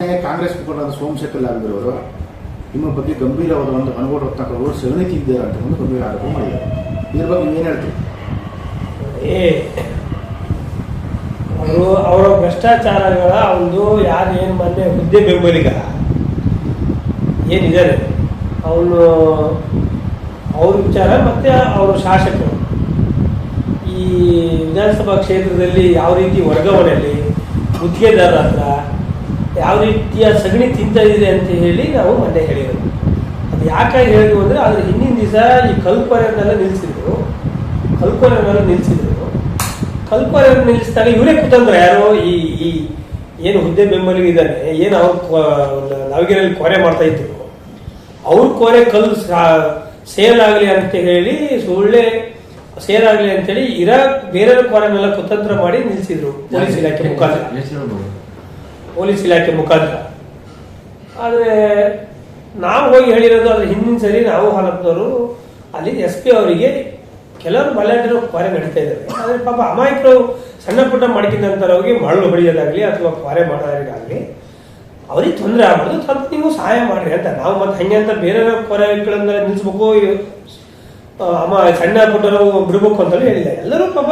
ಕಾಂಗ್ರೆಸ್ ಮುಖಂಡರಾದ ಸೋಮಶೇಖರ್ ಲಾಲ್ಗಿರವರು ನಿಮ್ಮ ಬಗ್ಗೆ ಗಂಭೀರವಾದ ಒಂದು ಅನುಭವ ರತ್ನಾಕರ್ ಅಂತ ಒಂದು ಗಂಭೀರ ಆರೋಪ ಮಾಡಿದ್ದಾರೆ. ಇದ್ರ ಬಗ್ಗೆ ನೀವು ಏನು ಹೇಳ್ತೀರಿ? ಏ, ಅವರು ಅವರ ಭ್ರಷ್ಟಾಚಾರಗಳ ಒಂದು ಯಾರು ಏನು ಮೊನ್ನೆ ಹುದ್ದೆ ಬೆಂಬಲಿಗ ಏನಿದ್ದಾರೆ, ಅವನು ಅವ್ರ ವಿಚಾರ ಮತ್ತು ಅವರು ಶಾಸಕರು. ಈ ವಿಧಾನಸಭಾ ಕ್ಷೇತ್ರದಲ್ಲಿ ಯಾವ ರೀತಿ ವರ್ಗಾವಣೆಯಲ್ಲಿ ಗುತ್ತಿಗೆದಾರರ ಹತ್ರ ಯಾವ ರೀತಿಯ ಸಗಣಿ ತಿಂತಾ ಇದೆ ಅಂತ ಹೇಳಿ ನಾವು ಮೊನ್ನೆ ಹೇಳಿರೋದು ಅದು ಯಾಕಾಗಿ ಹೇಳಿದ್ವು ಅಂದರೆ ಅದ್ರ ಹಿಂದಿನ ದಿವಸ ಈ ಕಲ್ಪನೆಯನ್ನೆಲ್ಲ ನಿಲ್ಲಿಸಿದ್ರು ಕಲ್ಪನೆಯನ್ನೆಲ್ಲ ನಿಲ್ಲಿಸಿದ್ರು ಕಲ್ಪನೆ ನಿಲ್ಲಿಸಿದಾಗ ಇವರೇ ಕುತಂತ್ರ ಯಾರೋ ಈ ಈ ಏನು ಹುದ್ದೆ ಬೆಂಬಲಿಗೆ ಇದ್ದಾರೆ ಏನು ಅವ್ರು ನವಗಿರಲ್ಲಿ ಕೊರೆ ಮಾಡ್ತಾ ಇದ್ರು ಅವ್ರ ಕೊರೆ ಕಲ್ಲು ಸೇಲ್ ಆಗಲಿ ಅಂತ ಹೇಳಿ ಸುಳ್ಳೆ ಸೇಲ್ ಆಗಲಿ ಅಂತೇಳಿ ಇರ ಬೇರೆ ಕೊರೆನೆಲ್ಲ ಕುತಂತ್ರ ಮಾಡಿ ನಿಲ್ಲಿಸಿದ್ರು ಪೊಲೀಸ್ ಇಲಾಖೆ ಮುಖಾಂತರ ಪೊಲೀಸ್ ಇಲಾಖೆ ಮುಖಾಂತರ. ಆದರೆ ನಾವು ಹೋಗಿ ಹೇಳಿರೋದು ಅದ್ರ ಹಿಂದಿನ ಸರಿ ನಾವು ಹಾಲಪ್ಪದವರು ಅಲ್ಲಿ ಎಸ್ ಪಿ ಅವರಿಗೆ ಕೆಲವರು ಬಲಾಢ್ಯರು ಕ್ವಾರೆ ನಡೀತಾ ಇದ್ದಾರೆ ಆದರೆ ಪಾಪ ಅಮಾಯಕರು ಸಣ್ಣ ಪುಟ್ಟ ಹೋಗಿ ಮರಳು ಹೊಡಿಯೋದಾಗಲಿ ಅಥವಾ ಕ್ವಾರೆ ಮಾಡೋದಾಗಲಿ ಅವ್ರಿಗೆ ತೊಂದರೆ ಆಗ್ಬೋದು ಸ್ವಲ್ಪ ನೀವು ಸಹಾಯ ಮಾಡಿರಿ ಅಂತ. ನಾವು ಮತ್ತೆ ಹಂಗೆ ಅಂತ ಬೇರೆ ಕೊರೆಗಳನ್ನ ನಿಲ್ಲಿಸ್ಬೇಕು ಅಮ್ಮ ಸಣ್ಣ ಪುಟ್ಟರು ಬಿಡ್ಬೇಕು ಅಂತಲೂ ಹೇಳಿಲ್ಲ. ಎಲ್ಲರೂ ಪಾಪ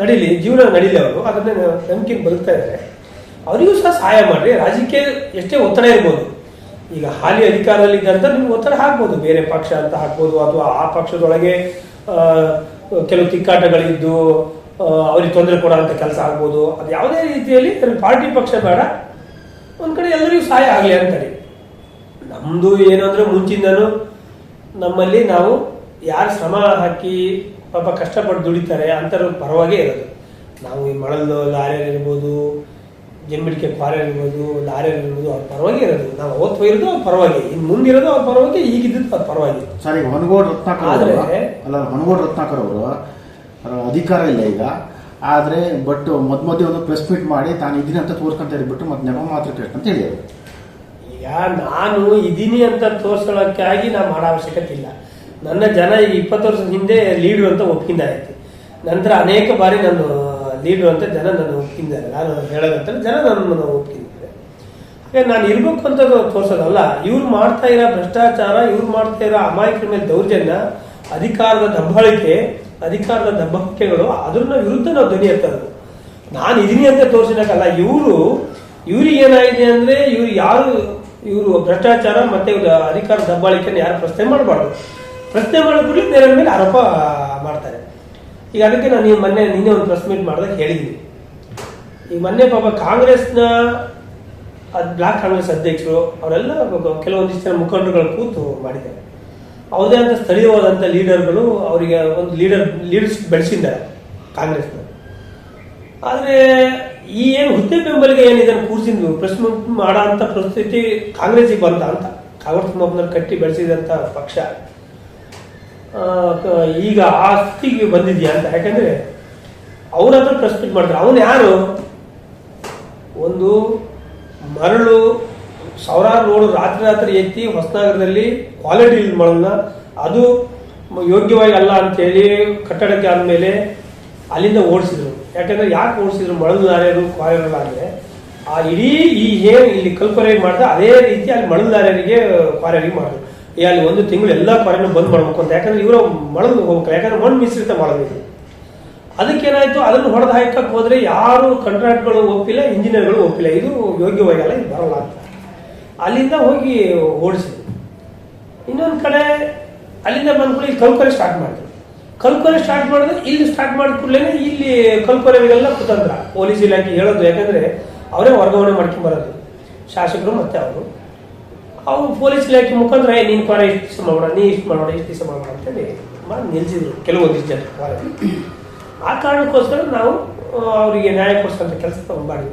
ನಡೀಲಿ, ಜೀವನ ನಡೀಲಿ ಅವರು. ಅದನ್ನ ನಂಬಿಕೆ ಬದುಕ್ತಾ ಇದ್ದಾರೆ ಅವರಿಗೂ ಸಹ ಸಹಾಯ ಮಾಡ್ರಿ. ರಾಜಕೀಯ ಎಷ್ಟೇ ಒತ್ತಡ ಇರ್ಬೋದು. ಈಗ ಹಾಲಿ ಅಧಿಕಾರದಲ್ಲಿ ಇದ್ದಂತ ನಿಮ್ಗೆ ಒತ್ತಡ ಹಾಕ್ಬೋದು. ಬೇರೆ ಪಕ್ಷ ಅಂತ ಹಾಕ್ಬೋದು. ಅಥವಾ ಆ ಪಕ್ಷದೊಳಗೆ ಕೆಲವು ತಿಕ್ಕಾಟಗಳಿದ್ದು ಅವ್ರಿಗೆ ತೊಂದರೆ ಕೊಡೋಂಥ ಕೆಲಸ ಆಗ್ಬೋದು. ಅದು ಯಾವುದೇ ರೀತಿಯಲ್ಲಿ ಪಾರ್ಟಿ ಪಕ್ಷ ಬೇಡ. ಒಂದ್ ಕಡೆ ಎಲ್ಲರಿಗೂ ಸಹಾಯ ಆಗಲಿ ಅಂತೇಳಿ. ನಮ್ದು ಏನು ಅಂದ್ರೆ ಮುಂಚಿಂದನೂ ನಮ್ಮಲ್ಲಿ ನಾವು ಯಾರು ಶ್ರಮ ಹಾಕಿ ಪಾಪ ಕಷ್ಟಪಟ್ಟು ದುಡಿತಾರೆ ಅಂಥವ್ರ ಪರವಾಗೇ ಇರೋದು. ನಾವು ಈ ಮಳಲ್ದು ಲಾರಿಯರ್ ಜಂಬಿಡಿಕೆ ಕ್ವಾರಿಯರ್ ಇರ್ಬೋದು ಲಾರಿಯರ್ ಇರ್ಬೋದು ಅವ್ರ ಪರವಾಗಿ ಇರೋದು. ನಾವು ಅವತ್ತು ಹೋಗಿರೋದು ಅವ್ರ ಪರವಾಗಿ. ಇನ್ನು ಮುಂದಿರೋದು ಅವ್ರ ಪರವಾಗಿ ಈಗಿದ್ದು ಅವ್ರ ಪರವಾಗಿ. ಸರ್ ಈಗ ಹೊನಗೋಡ್ ರತ್ನಾಕರ್ ಆದರೆ ಅಲ್ಲ ಹೊನಗೋಡ್ ರತ್ನಾಕರ್ ಅವರು ಅಧಿಕಾರ ಇಲ್ಲ ಈಗ. ಆದರೆ ಬಟ್ ಮದ್ ಮಧ್ಯೆ ಒಂದು ಪ್ರೆಸ್ ಮೀಟ್ ಮಾಡಿ ತಾನು ಇದೀನಿ ಅಂತ ತೋರ್ಸ್ಕೊಂತ ಇರ್ಬಿಟ್ಟು ಮತ್ತೆ ನೆಪ ಮಾತ್ರ ಕೇಳ್ತ ಅಂತ ಹೇಳಿದ್ರು. ಈಗ ನಾನು ಇದ್ದೀನಿ ಅಂತ ತೋರ್ಸ್ಕೊಳ್ಳೋಕ್ಕಾಗಿ ನಾನು ಮಾಡೋ ಅವಶ್ಯಕತೆ ಇಲ್ಲ. ನನ್ನ ಜನ ಈಗ ಇಪ್ಪತ್ತು ವರ್ಷದ ಹಿಂದೆ ಲೀಡು ಅಂತ ಒಪ್ಪಿಂದಾಯ್ತು ನಂತರ ಅನೇಕ ಬಾರಿ ನಾನು ಲೀಡ್ರು ಅಂತ ಜನ ನನ್ನ ಒಪ್ಪಿದ್ದಾರೆ. ನಾನು ಹೇಳೋದಂತ ಜನ ನನ್ನನ್ನು ಒಪ್ಪಿದ್ದಾರೆ. ಹಾಗೆ ನಾನು ಇರ್ಬೇಕು ಅಂತ ತೋರಿಸೋದಲ್ಲ, ಇವ್ರು ಮಾಡ್ತಾ ಇರೋ ಭ್ರಷ್ಟಾಚಾರ, ಇವ್ರು ಮಾಡ್ತಾ ಇರೋ ಅಮಾಯಕರ ಮೇಲೆ ದೌರ್ಜನ್ಯ, ಅಧಿಕಾರದ ದಬ್ಬಾಳಿಕೆ, ಅಧಿಕಾರದ ದಬ್ಬಾಳಿಕೆಗಳು ಅದ್ರ ವಿರುದ್ಧ ನಾವು ಧ್ವನಿ ಎತ್ತೋದು. ನಾನು ಇದೀನಿ ಅಂತ ತೋರಿಸಿದಾಗಲ್ಲ, ಇವರು ಇವ್ರಿಗೆ ಏನಾಗಿದೆ ಅಂದ್ರೆ ಇವ್ರು ಯಾರು ಇವರು ಭ್ರಷ್ಟಾಚಾರ ಮತ್ತೆ ಇವ್ರ ಅಧಿಕಾರ ದಬ್ಬಾಳಿಕೆಯನ್ನು ಯಾರು ಪ್ರಶ್ನೆ ಮಾಡಬಾರ್ದು. ಪ್ರಶ್ನೆ ಮಾಡಿದ್ರು ಬೇರೆ ಮೇಲೆ ಆರೋಪ ಮಾಡ್ತಾರೆ. ಈಗ ಅದಕ್ಕೆ ನಾನು ಈ ಮೊನ್ನೆ ನಿನ್ನೆ ಒಂದು ಪ್ರೆಸ್ ಮೀಟ್ ಮಾಡಿದಾಗ ಹೇಳಿದ್ದೀನಿ. ಈ ಮೊನ್ನೆ ಪಾಪ ಕಾಂಗ್ರೆಸ್ನ ಅದು ಬ್ಲಾಕ್ ಕಾಂಗ್ರೆಸ್ ಅಧ್ಯಕ್ಷರು ಅವರೆಲ್ಲ ಕೆಲವೊಂದಿಷ್ಟು ಜನ ಮುಖಂಡರುಗಳು ಕೂತು ಮಾಡಿದ್ದಾರೆ. ಅವರದೇ ಅಂತ ಸ್ಥಳೀಯವಾದಂಥ ಲೀಡರ್ಗಳು ಅವರಿಗೆ ಒಂದು ಲೀಡರ್ ಲೀಡರ್ಸ್ ಬೆಳೆಸಿದ್ದಾರೆ ಕಾಂಗ್ರೆಸ್ನ. ಆದರೆ ಈ ಏನು ಹುದ್ದೆ ಬೆಂಬಲಿಗೆ ಏನಿದೆ ಕೂರ್ಸಿದ್ವಿ ಪ್ರೆಸ್ ಮೀಟ್ ಮಾಡೋ ಅಂಥ ಪರಿಸ್ಥಿತಿ ಕಾಂಗ್ರೆಸ್ಸಿಗೆ ಬಂತ ಅಂತ? ಕಾಂಗ್ರೆಸ್ ಮೊಮ್ಮನವ್ರು ಕಟ್ಟಿ ಬೆಳೆಸಿದಂಥ ಪಕ್ಷ. ಈಗ ಆ ಸ್ಥಿತಿಗೆ ಬಂದಿದ್ಯಾ ಅಂತ. ಯಾಕಂದ್ರೆ ಅವ್ರ ಹತ್ರ ಪ್ರೆಸ್ ಮೀಟ್ ಮಾಡ್ತಾರೆ ಅವನು ಯಾರು? ಒಂದು ಮರಳು ಸಾವಿರಾರು ನೋಡು ರಾತ್ರಿ ರಾತ್ರಿ ಎತ್ತಿ ಹೊಸನಗರದಲ್ಲಿ ಕ್ವಾಲಿಟಿ ಮರಳನ್ನ. ಅದು ಯೋಗ್ಯವಾಗಿ ಅಲ್ಲ ಅಂತೇಳಿ ಕಟ್ಟಡಕ್ಕೆ ಆದಮೇಲೆ ಅಲ್ಲಿಂದ ಓಡಿಸಿದ್ರು. ಯಾಕಂದ್ರೆ ಯಾಕೆ ಓಡಿಸಿದ್ರು? ಮಳಲು ಲಾರಿಯರು ಕ್ವಾರಿಯರ್ ಅಂದ್ರೆ. ಆ ಇಡೀ ಈ ಏನು ಇಲ್ಲಿ ಕಲ್ಪನೆ ಮಾಡಿದ ಅದೇ ರೀತಿ ಅಲ್ಲಿ ಮಳಲು ಕ್ವಾರಿಯರಿಗೆ ಮಾಡಿದ್ರು. ಏ, ಅಲ್ಲಿ ಒಂದು ತಿಂಗಳು ಎಲ್ಲ ಕ್ವಾರಿನ ಬಂದ್ ಮಾಡ್ಬೇಕು ಅಂತ. ಯಾಕಂದ್ರೆ ಇವರು ಮಳಲು ಹೋಗ್ಬೇಕು ಯಾಕಂದ್ರೆ ಮಣ್ಣು ಮಿಶ್ರಿತ ಮಾಡೋದಿದೆ ಅದಕ್ಕೇನಾಯ್ತು? ಅದನ್ನು ಹೊಡೆದು ಹಾಕಕ್ಕೆ ಹೋದ್ರೆ ಯಾರು ಕಾಂಟ್ರಾಕ್ಟ್ಗಳು ಒಪ್ಪಿಲ್ಲ ಇಂಜಿನಿಯರ್ಗಳು ಒಪ್ಪಿಲ್ಲ. ಇದು ಯೋಗ್ಯವಾಗಲ್ಲ ಇದು ಬರಲ್ಲ ಅಂತ. ಅಲ್ಲಿಂದ ಹೋಗಿ ಓಡಿಸಿದ್ರು. ಇನ್ನೊಂದು ಕಡೆ ಅಲ್ಲಿಂದ ಬಂದ್ಕೊಂಡು ಇಲ್ಲಿ ಕಲ್ಕೊರೆ ಸ್ಟಾರ್ಟ್ ಮಾಡಿದ್ರು. ಕಲ್ಕೊರೆ ಸ್ಟಾರ್ಟ್ ಮಾಡಿದ್ರೆ ಇಲ್ಲಿ ಸ್ಟಾರ್ಟ್ ಮಾಡಿದ ಕೂಡಲೇ ಇಲ್ಲಿ ಕಲ್ಕೊರೆಗೆಲ್ಲ ಕುತಂತ್ರ. ಪೊಲೀಸ್ ಇಲಾಖೆ ಹೇಳೋದು ಯಾಕಂದ್ರೆ ಅವರೇ ವರ್ಗಾವಣೆ ಮಾಡ್ಕೊಂಡ್ ಬರೋದು. ಶಾಸಕರು ಮತ್ತೆ ಅವರು. ಅವ್ರು ಪೊಲೀಸ್ ಇಲಾಖೆ ಮುಖಾಂತರ "ಏ, ನೀನು ಕೊರೆ ಇಷ್ಟು ದಿವಸ ಮಾಡೋಣ ನೀ ಇಷ್ಟು ಮಾಡೋಣ ಇಷ್ಟು ದಿವಸ ಮಾಡೋಣ ಅಂತೇಳಿ ಮಾಡಿ ನಿಲ್ಸಿದ್ರು ಕೆಲವೊಂದಿಷ್ಟು ಜನ. ಕೊರೆ ಆ ಕಾರಣಕ್ಕೋಸ್ಕರ ನಾವು ಅವರಿಗೆ ನ್ಯಾಯ ಕೊಡಿಸೋಂಥ ಕೆಲಸ ಮಾಡಿದ್ವಿ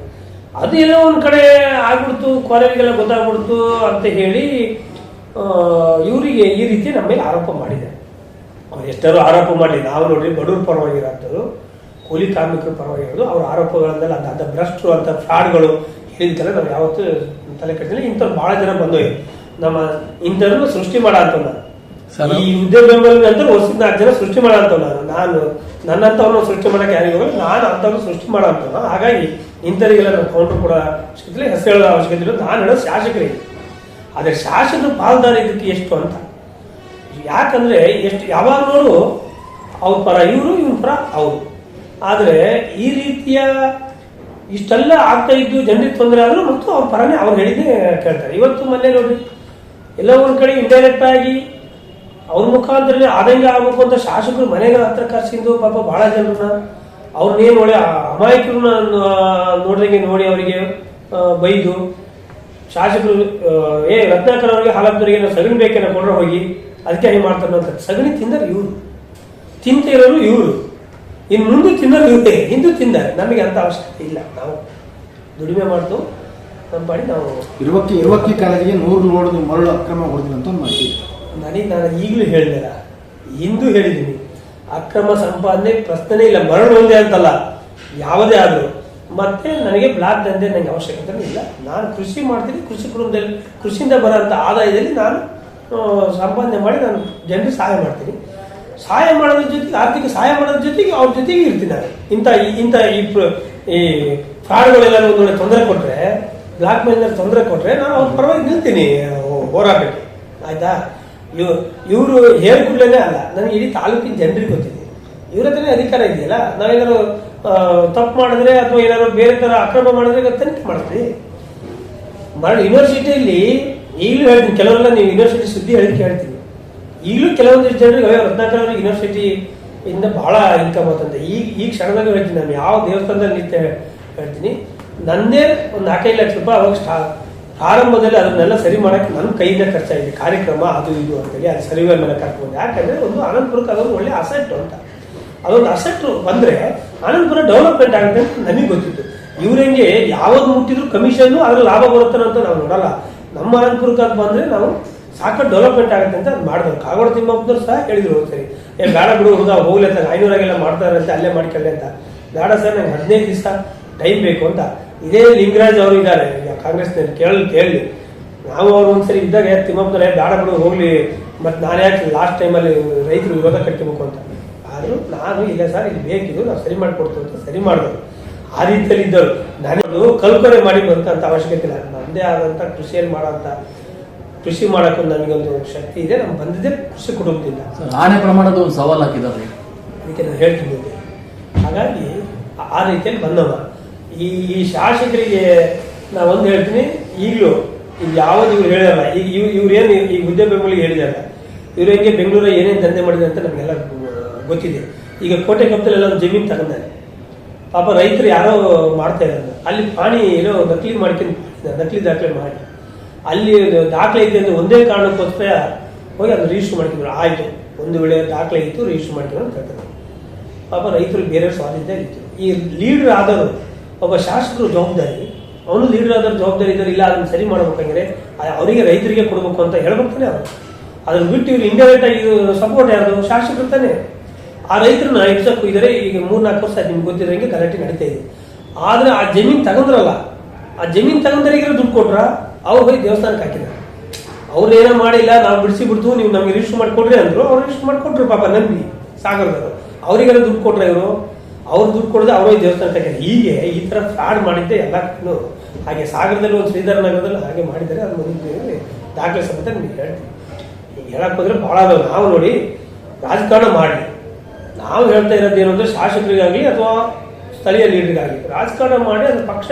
ಅದು ಎಲ್ಲೋ ಒಂದು ಕಡೆ ಆಗ್ಬಿಡ್ತು ಕೊರೆಗಳಿಗೆಲ್ಲ ಗೊತ್ತಾಗ್ಬಿಡ್ತು ಅಂತ ಹೇಳಿ ಇವರಿಗೆ ಈ ರೀತಿ ನಮ್ಮ ಮೇಲೆ ಆರೋಪ ಮಾಡಿದ್ದಾರೆ. ಅವ್ರು ಎಷ್ಟಾದ್ರು ಆರೋಪ ಮಾಡಿ ನಾವು ನೋಡ್ರಿ ಬಡವ್ರ ಪರವಾಗಿರೋಂಥದ್ದು ಕೂಲಿ ಕಾರ್ಮಿಕರ ಪರವಾಗಿರೋದು ಅವ್ರ ಆರೋಪಗಳನ್ನೆಲ್ಲ ಅಂತ ಭ್ರಷ್ಟರು ಅಂತ ಫ್ರಾಡ್ಗಳು ಹೇಳಿದ್ಕಲ್ಲ ನಾವು ಯಾವತ್ತೂ ತಲೆ ಕಟ್ಟಿದ್ರೆ ಇಂಥವ್ರು ಬಹಳ ಜನ ಬಂದೋಯ್ ನಮ್ಮ ಇಂಥವ್ರನ್ನ ಸೃಷ್ಟಿ ಮಾಡ ಅಂತ ಈ ಉದ್ಯೋಗ ಬೆಂಬಲ ಅಂತ ನಾಲ್ಕು ಜನ ಸೃಷ್ಟಿ ಮಾಡ ಅಂತ ನಾನು ನಾನು ನನ್ನಂಥವ್ರನ್ನ ಸೃಷ್ಟಿ ಮಾಡಕ್ಕೆ ಯಾರಿಗೆ ಹೋಗಲ್ಲ ನಾನು ಅಂಥವ್ರನ್ನ ಸೃಷ್ಟಿ ಮಾಡ ಅಂತ ಹಾಗಾಗಿ ಇಂಥವರಿಗೆಲ್ಲ ನಾನು ಕೌಂಟರ್ ಕೂಡ ಅವಶ್ಯಕತೆ ಹೆಸರು ಹೇಳೋ ಅವಶ್ಯಕತೆ ಇಲ್ಲ. ನಾನು ಹೇಳೋದು ಶಾಸಕರಿಗೆ. ಆದರೆ ಶಾಸಕರು ಪಾಲ್ದಾರ ಇದಕ್ಕೆ ಎಷ್ಟು ಅಂತ. ಯಾಕಂದ್ರೆ ಎಷ್ಟು ಯಾವಾಗ ನೋಡು ಅವ್ರ ಪರ ಇವರು ಇವ್ರ ಪರ ಅವರು. ಆದರೆ ಈ ರೀತಿಯ ಇಷ್ಟೆಲ್ಲ ಆಗ್ತಾ ಇದ್ದು ಜನರಿಗೆ ತೊಂದರೆ ಆದರೂ ಮತ್ತು ಅವ್ರ ಪರನೇ ಅವ್ರು ಹೇಳಿದ್ದೇ ಕೇಳ್ತಾರೆ. ಇವತ್ತು ಮೊನ್ನೆ ನೋಡಿ, ಎಲ್ಲ ಒಂದು ಕಡೆ ಇಂಡೈರೆಕ್ಟ್ ಆಗಿ ಅವ್ರ ಮುಖಾಂತರ ಆದಂಗೆ ಆಗಬೇಕು ಅಂತ ಶಾಸಕರು ಮನೆಗಳ ಹತ್ರ ಕರ್ಸಿದ್ದು ಪಾಪ ಬಹಳ ಜನರನ್ನ. ಅವ್ರನ್ನೇನು ಒಳ್ಳೆ ಅಮಾಯಕರನ್ನ ನೋಡ್ದಂಗೆ ನೋಡಿ ಅವರಿಗೆ ಬೈದು. ಶಾಸಕರು ಏ, ರತ್ನಾಕರ್ ಅವರಿಗೆ ಹಾಲಪ್ಪನವರಿಗೆ ನಾವು ಸಗಣಿ ಬೇಕೇನೋ ಕೊಡ್ರೆ ಹೋಗಿ, ಅದಕ್ಕೆ ಹೆಂಗೆ ಮಾಡ್ತಾರೆ ಅಂತ ಸಗಣಿ ತಿಂದರೆ ಇವರು. ತಿಂತ ಇರೋರು ಇವರು. ಇನ್ನು ಮುಂದೆ ತಿನ್ನೋದು ಇವರೇ ಹಿಂದೂ ತಿಂದಾರೆ ನಮಗೆ ಅಂತ ಅವಶ್ಯಕತೆ ಇಲ್ಲ. ನಾವು ದುಡಿಮೆ ಮಾಡ್ತು ನಮ್ಮ ಪಾಡಿ ನಾವು ಇರುವಕ್ಕೆ ಇರುವಕ್ಕೆ ಕಾಲೇಜಿಗೆ ನೂರು ನೋಡಿದ್ರು ಮರಳು ಅಕ್ರಮ ಹೊಡೆದ್ರು ಅಂತ ಒಂದು ಮಾಹಿತಿ ನನಗೆ ನಾನು ಈಗಲೂ ಹೇಳಿದಲ್ಲ ಹಿಂದೂ ಹೇಳಿದ್ದೀನಿ ಅಕ್ರಮ ಸಂಪಾದನೆ ಪ್ರಶ್ನೆ ಇಲ್ಲ ಮರಳು ಒಂದೇ ಅಂತಲ್ಲ ಯಾವುದೇ ಆದರೂ. ಮತ್ತೆ ನನಗೆ ಬ್ಲಾಕ್ ದಂಧೆ ನನಗೆ ಅವಶ್ಯಕತೆ ಇಲ್ಲ. ನಾನು ಕೃಷಿ ಮಾಡ್ತೀನಿ ಕೃಷಿ ಕುಟುಂಬದಲ್ಲಿ ಕೃಷಿಯಿಂದ ಬರೋಂಥ ಆದಾಯದಲ್ಲಿ ನಾನು ಸಂಪಾದನೆ ಮಾಡಿ ನಾನು ಜನರಿಗೆ ಸಹಾಯ ಮಾಡ್ತೀನಿ. ಸಹಾಯ ಮಾಡೋದ್ರ ಜೊತೆಗೆ, ಆರ್ಥಿಕ ಸಹಾಯ ಮಾಡೋದ್ರ ಜೊತೆಗೆ ಅವ್ರ ಜೊತೆಗೆ ಇರ್ತಿದ್ದಾರೆ. ಇಂಥ ಇಂಥ ಈ ಈ ಫ್ರಾಡ್ಗಳೆಲ್ಲ ಒಂದು ತೊಂದರೆ ಕೊಟ್ಟರೆ ಬ್ಲಾಕ್ ಮೇಲ್ನಲ್ಲಿ ತೊಂದರೆ ಕೊಟ್ಟರೆ ನಾನು ಅವ್ರ ಪರವಾಗಿ ನಿಲ್ತೀನಿ ಹೋರಾಡಬೇಕು ಆಯ್ತಾ? ಇವ್, ಇವರು ಹೇಳ್ಕೊಡ್ಲೇನೆ ಅಲ್ಲ. ನನಗೆ ಇಡೀ ತಾಲೂಕಿನ ಜನರಿಗೆ ಗೊತ್ತಿದೆ. ಇವ್ರ ಹತ್ರನೇ ಅಧಿಕಾರ ಇದೆಯಲ್ಲ? ನಾವೇನಾದ್ರು ತಪ್ಪು ಮಾಡಿದ್ರೆ ಅಥವಾ ಏನಾದ್ರು ಬೇರೆ ತರ ಅಕ್ರಮ ಮಾಡಿದ್ರೆ ತನಿಖೆ ಮಾಡ್ತೀವಿ ಮಾಡಿ ಯೂನಿವರ್ಸಿಟಿಯಲ್ಲಿ ಈಗಲೂ ಹೇಳ್ತೀನಿ, ಕೆಲವರೆಲ್ಲ ನೀವು ಯೂನಿವರ್ಸಿಟಿ ಸುದ್ದಿ ಹೇಳಿ ಹೇಳ್ತೀನಿ ಈಗಲೂ ಕೆಲವೊಂದಿಷ್ಟು ಜನರಿಗೆ ರತ್ನಾಕರ್ ಅವರು ಯೂನಿವರ್ಸಿಟಿ ಇಂದ ಬಹಳ ಇನ್ಕಮ್ ಆಗುತ್ತೆ ಈಗ ಈ ಕ್ಷಣದಾಗ ಹೇಳ್ತೀನಿ ನಾನು, ಯಾವ ದೇವಸ್ಥಾನದಲ್ಲಿ ನಿಂತೆ ಹೇಳ್ತೀನಿ ನನ್ನದೇ ಒಂದು ನಾಲ್ಕೈದು ಲಕ್ಷ ರೂಪಾಯಿ ಅವಾಗ ಸ್ಟಾ, ಆರಂಭದಲ್ಲಿ ಅದನ್ನೆಲ್ಲ ಸರಿ ಮಾಡೋಕ್ಕೆ ನನ್ನ ಕೈಯಿಂದ ಖರ್ಚಾಗಿದೆ ಕಾರ್ಯಕ್ರಮ ಅದು ಇದು ಅಂತೇಳಿ ಅದು ಸರಿ ಮೇಲೆ ಕರ್ಕೊಂಡು ಯಾಕಂದರೆ ಒಂದು ಅನಂತಪುರಕ್ಕೆ ಅದೊಂದು ಒಳ್ಳೆ ಅಸೆಟ್ ಅಂತ. ಅದೊಂದು ಅಸೆಟ್ ಬಂದರೆ ಅನಂತಪುರ ಡೆವಲಪ್ಮೆಂಟ್ ಆಗುತ್ತೆ ಅಂತ ನಮಗೆ ಗೊತ್ತಿತ್ತು. ಇವ್ರಂಗೆ ಯಾವಾಗ ಮುಟ್ಟಿದ್ರು ಕಮಿಷನ್ನು ಅದ್ರ ಲಾಭ ಬರುತ್ತೆ ಅಂತ ನಾವು ನೋಡಲ್ಲ. ನಮ್ಮ ಅನಂತಪುರಕ್ಕೆ ಅದು ಬಂದ್ರೆ ನಾವು ಸಾಕಷ್ಟು ಡೆವಲಪ್ಮೆಂಟ್ ಆಗುತ್ತೆ ಅಂತ ಅದು ಮಾಡಿದ್ರು ಕಾಗೋಡ ತಿಮ್ಮಪ್ಪನವ್ರು ಸಹ ಹೇಳಿದ್ರು ಒಂದ್ಸರಿ ಏ, ಬೇಡ ಬಿಡು ಹುಡುಗ, ಹೋಗ್ಲಿ ಅಂತ ಐನೂರಾಗೆಲ್ಲ ಮಾಡ್ತಾರೆ ಅಂತ, ಅಲ್ಲೇ ಮಾಡ್ಕೊಳ್ಳಿ ಅಂತ. ಬೇಡ ಸರ್, ನಂಗೆ ಹದಿನೈದು ದಿವಸ ಟೈಮ್ ಬೇಕು ಅಂತ. ಇದೇ ಲಿಂಗರಾಜ್ ಅವರು ಇದ್ದಾರೆ, ಈಗ ಕಾಂಗ್ರೆಸ್ನಲ್ಲಿ ಕೇಳಿ ಕೇಳಿ. ನಾವು ಅವ್ರು ಒಂದ್ಸರಿ ಇದ್ದಾಗ ತಿಮ್ಮಪ್ಪನವ್ರೆ, ಬೇಡ ಬಿಡು, ಹೋಗ್ಲಿ. ಮತ್ತೆ ನಾನು ಯಾಕೆ ಲಾಸ್ಟ್ ಟೈಮಲ್ಲಿ ರೈತರು ವಿರೋಧ ಕಟ್ಟಬೇಕು ಅಂತ? ಆದರೂ ನಾನು, ಇಲ್ಲ ಸರ್, ಇಲ್ಲಿ ಬೇಕಿದ್ರು ನಾವು ಸರಿ ಮಾಡಿಕೊಡ್ತೀವಿ ಅಂತ ಸರಿ ಮಾಡಿದ್ರು ಆ ರೀತಿಯಲ್ಲಿ ಇದ್ದರು ನಾನು ಕಲ್ಪನೆ ಮಾಡಿ ಬಂತಂತ ಅವಶ್ಯಕತೆ ಇಲ್ಲ. ನಮ್ಮದೇ ಆದಂಥ ಕೃಷಿಯಲ್ಲಿ ಮಾಡೋಂಥ ಕೃಷಿ ಮಾಡೋಕ್ಕೂ ನನಗೊಂದು ಶಕ್ತಿ ಇದೆ ನಾನು ಬಂದಿದ್ದೆ ಕೃಷಿ ಕುಟುಂಬದಿಂದ. ಆನೆ ಪ್ರಮಾಣದ ಒಂದು ಸವಾಲು ಹಾಕಿದ್ದಾರೆ. ಅದಕ್ಕೆ ನಾನು ಹೇಳ್ತೀನಿ ಹಾಗಾಗಿ ಆ- ರೀತಿಯಲ್ಲಿ ಬಂದವ. ಈ ಈ ಶಾಸಕರಿಗೆ ನಾ ಒಂದು ಹೇಳ್ತೀನಿ ಈಗಲೂ ಈಗ ಯಾವುದು ಇವ್ರು ಹೇಳಲ್ಲ. ಈಗ ಇವ್ ಇವ್ರು ಏನು ಈ ಹುದ್ದೆ ಬೆಂಬಲಿಗೆ ಹೇಳಿದಾರಲ್ಲ ಇವ್ರು ಹೆಂಗೆ ಬೆಂಗಳೂರ ಏನೇನು ದಂಧೆ ಮಾಡಿದೆ ಅಂತ ನಮಗೆಲ್ಲ ಗೊತ್ತಿದೆ. ಈಗ ಕೋಟೆ ಕಪ್ಪದಲ್ಲೆಲ್ಲ ಒಂದು ಜಮೀನು ತಗೊಂಡಾರೆ. ಪಾಪ ರೈತರು ಯಾರೋ ಮಾಡ್ತಾ ಇರೋದು. ಅಲ್ಲಿ ಪಾಣಿ ಏನೋ ನಕಲಿ ಮಾಡ್ಕೊಂಡು ನಕಲಿ ದಾಖಲೆ ಮಾಡಿ. ಅಲ್ಲಿ ದಾಖಲೆ ಐತೆ ಅಂತ ಒಂದೇ ಕಾರಣಕ್ಕೋಸ್ಕರ ಹೋಗಿ ಅದು ರಿಜಿಸ್ಟರ್ ಮಾಡ್ತಿದ್ರು ಆಯ್ತು, ಒಂದು ವೇಳೆ ದಾಖಲೆ ಇತ್ತು ರಿಜಿಸ್ಟರ್ ಮಾಡ್ಕೊಂಡು ಅಂತ ಹೇಳ್ತಾರೆ. ಪಾಪ ರೈತರು ಬೇರೆ ಸ್ವಾಧೀನತೆ ಇತ್ತು. ಈ ಲೀಡರ್ ಆದವರು ಒಬ್ಬ ಶಾಸಕರು ಜವಾಬ್ದಾರಿ. ಅವನು ಲೀಡರ್ ಆದರೂ ಜವಾಬ್ದಾರಿ ಇದ್ದಾರೆ ಇಲ್ಲ, ಅದನ್ನ ಸರಿ ಮಾಡ್ಬೇಕಂದ್ರೆ ಅವರಿಗೆ ರೈತರಿಗೆ ಕೊಡ್ಬೇಕು ಅಂತ ಹೇಳ್ಬೇಕಾನೆ ಅವರು. ಅದನ್ನ ಬಿಟ್ಟು ಇವ್ರು ಇಂಡೈರೆಕ್ಟ್ ಆಗಿ ಸಪೋರ್ಟ್ ಯಾರು ಶಾಸಕರು ತಾನೆ. ಆ ರೈತರನ್ನ ಹೆಚ್ಚಕ್ಕೂ ಹೋಗಿದ್ದಾರೆ ಈಗ ಮೂರ್ ನಾಲ್ಕು ವರ್ಷ ನಿಮ್ಗೆ ಗೊತ್ತಿರೋಂಗೆ ಗಲಾಟೆ ನಡೀತಾ ಇದೆ. ಆದ್ರೆ ಆ ಜಮೀನ್ ತಗೊಂಡ್ರಲ್ಲ, ಆ ಜಮೀನ್ ತಗೊಂಡರಿಗೆ ದುಡ್ಡು ಕೊಟ್ರ? ಅವ್ರು ಹೋಗಿ ದೇವಸ್ಥಾನಕ್ಕೆ ಹಾಕಿದ್ದಾರೆ ಅವ್ರು ಏನೋ ಮಾಡಿಲ್ಲ, ನಾವು ಬಿಡಿಸಿ ಬಿಡ್ತು, ನೀವು ನಮ್ಗೆ ರಿಜಿಸ್ಟರ್ ಮಾಡಿಕೊಡ್ರಿ ಅಂದ್ರು, ಅವ್ರು ರಿಜಿಸ್ಟರ್ ಮಾಡಿಕೊಟ್ರು ಪಾಪ ನಂಬಿ ಸಾಗರದವರು ಅವರಿಗೆಲ್ಲ ದುಡ್ಡು ಕೊಟ್ರೆ ಇವರು? ಅವ್ರು ದುಡ್ಡು ಕೊಡದೆ ಅವ್ರು ದೇವಸ್ಥಾನಕ್ಕೆ ಹಾಕಿದ್ದಾರೆ ಹೀಗೆ ಈ ತರ ಫ್ರಾಡ್ ಮಾಡಿದ್ದೆ ಎಲ್ಲ ಹಾಗೆ ಸಾಗರದಲ್ಲಿ ಒಂದು ಶ್ರೀಧರ ನಗರದಲ್ಲಿ ಹಾಗೆ ಮಾಡಿದ್ದಾರೆ, ಅದು ಮುಂದೆ ದಾಖಲೆ ಸಮೇತ ನಿಮ್ಗೆ ಹೇಳ್ತೀನಿ. ಈಗ ಹೇಳಕ್ ಬಂದ್ರೆ ಭಾಳ ನಾವು ನೋಡಿ, ರಾಜಕಾರಣ ಮಾಡಿ. ನಾವು ಹೇಳ್ತಾ ಇರೋದು ಏನು ಅಂದ್ರೆ ಶಾಸಕರಿಗಾಗಲಿ ಅಥವಾ ಸ್ಥಳೀಯ ಲೀಡರ್ಗಾಗಲಿ, ರಾಜಕಾರಣ ಮಾಡಿ, ಅದು ಪಕ್ಷ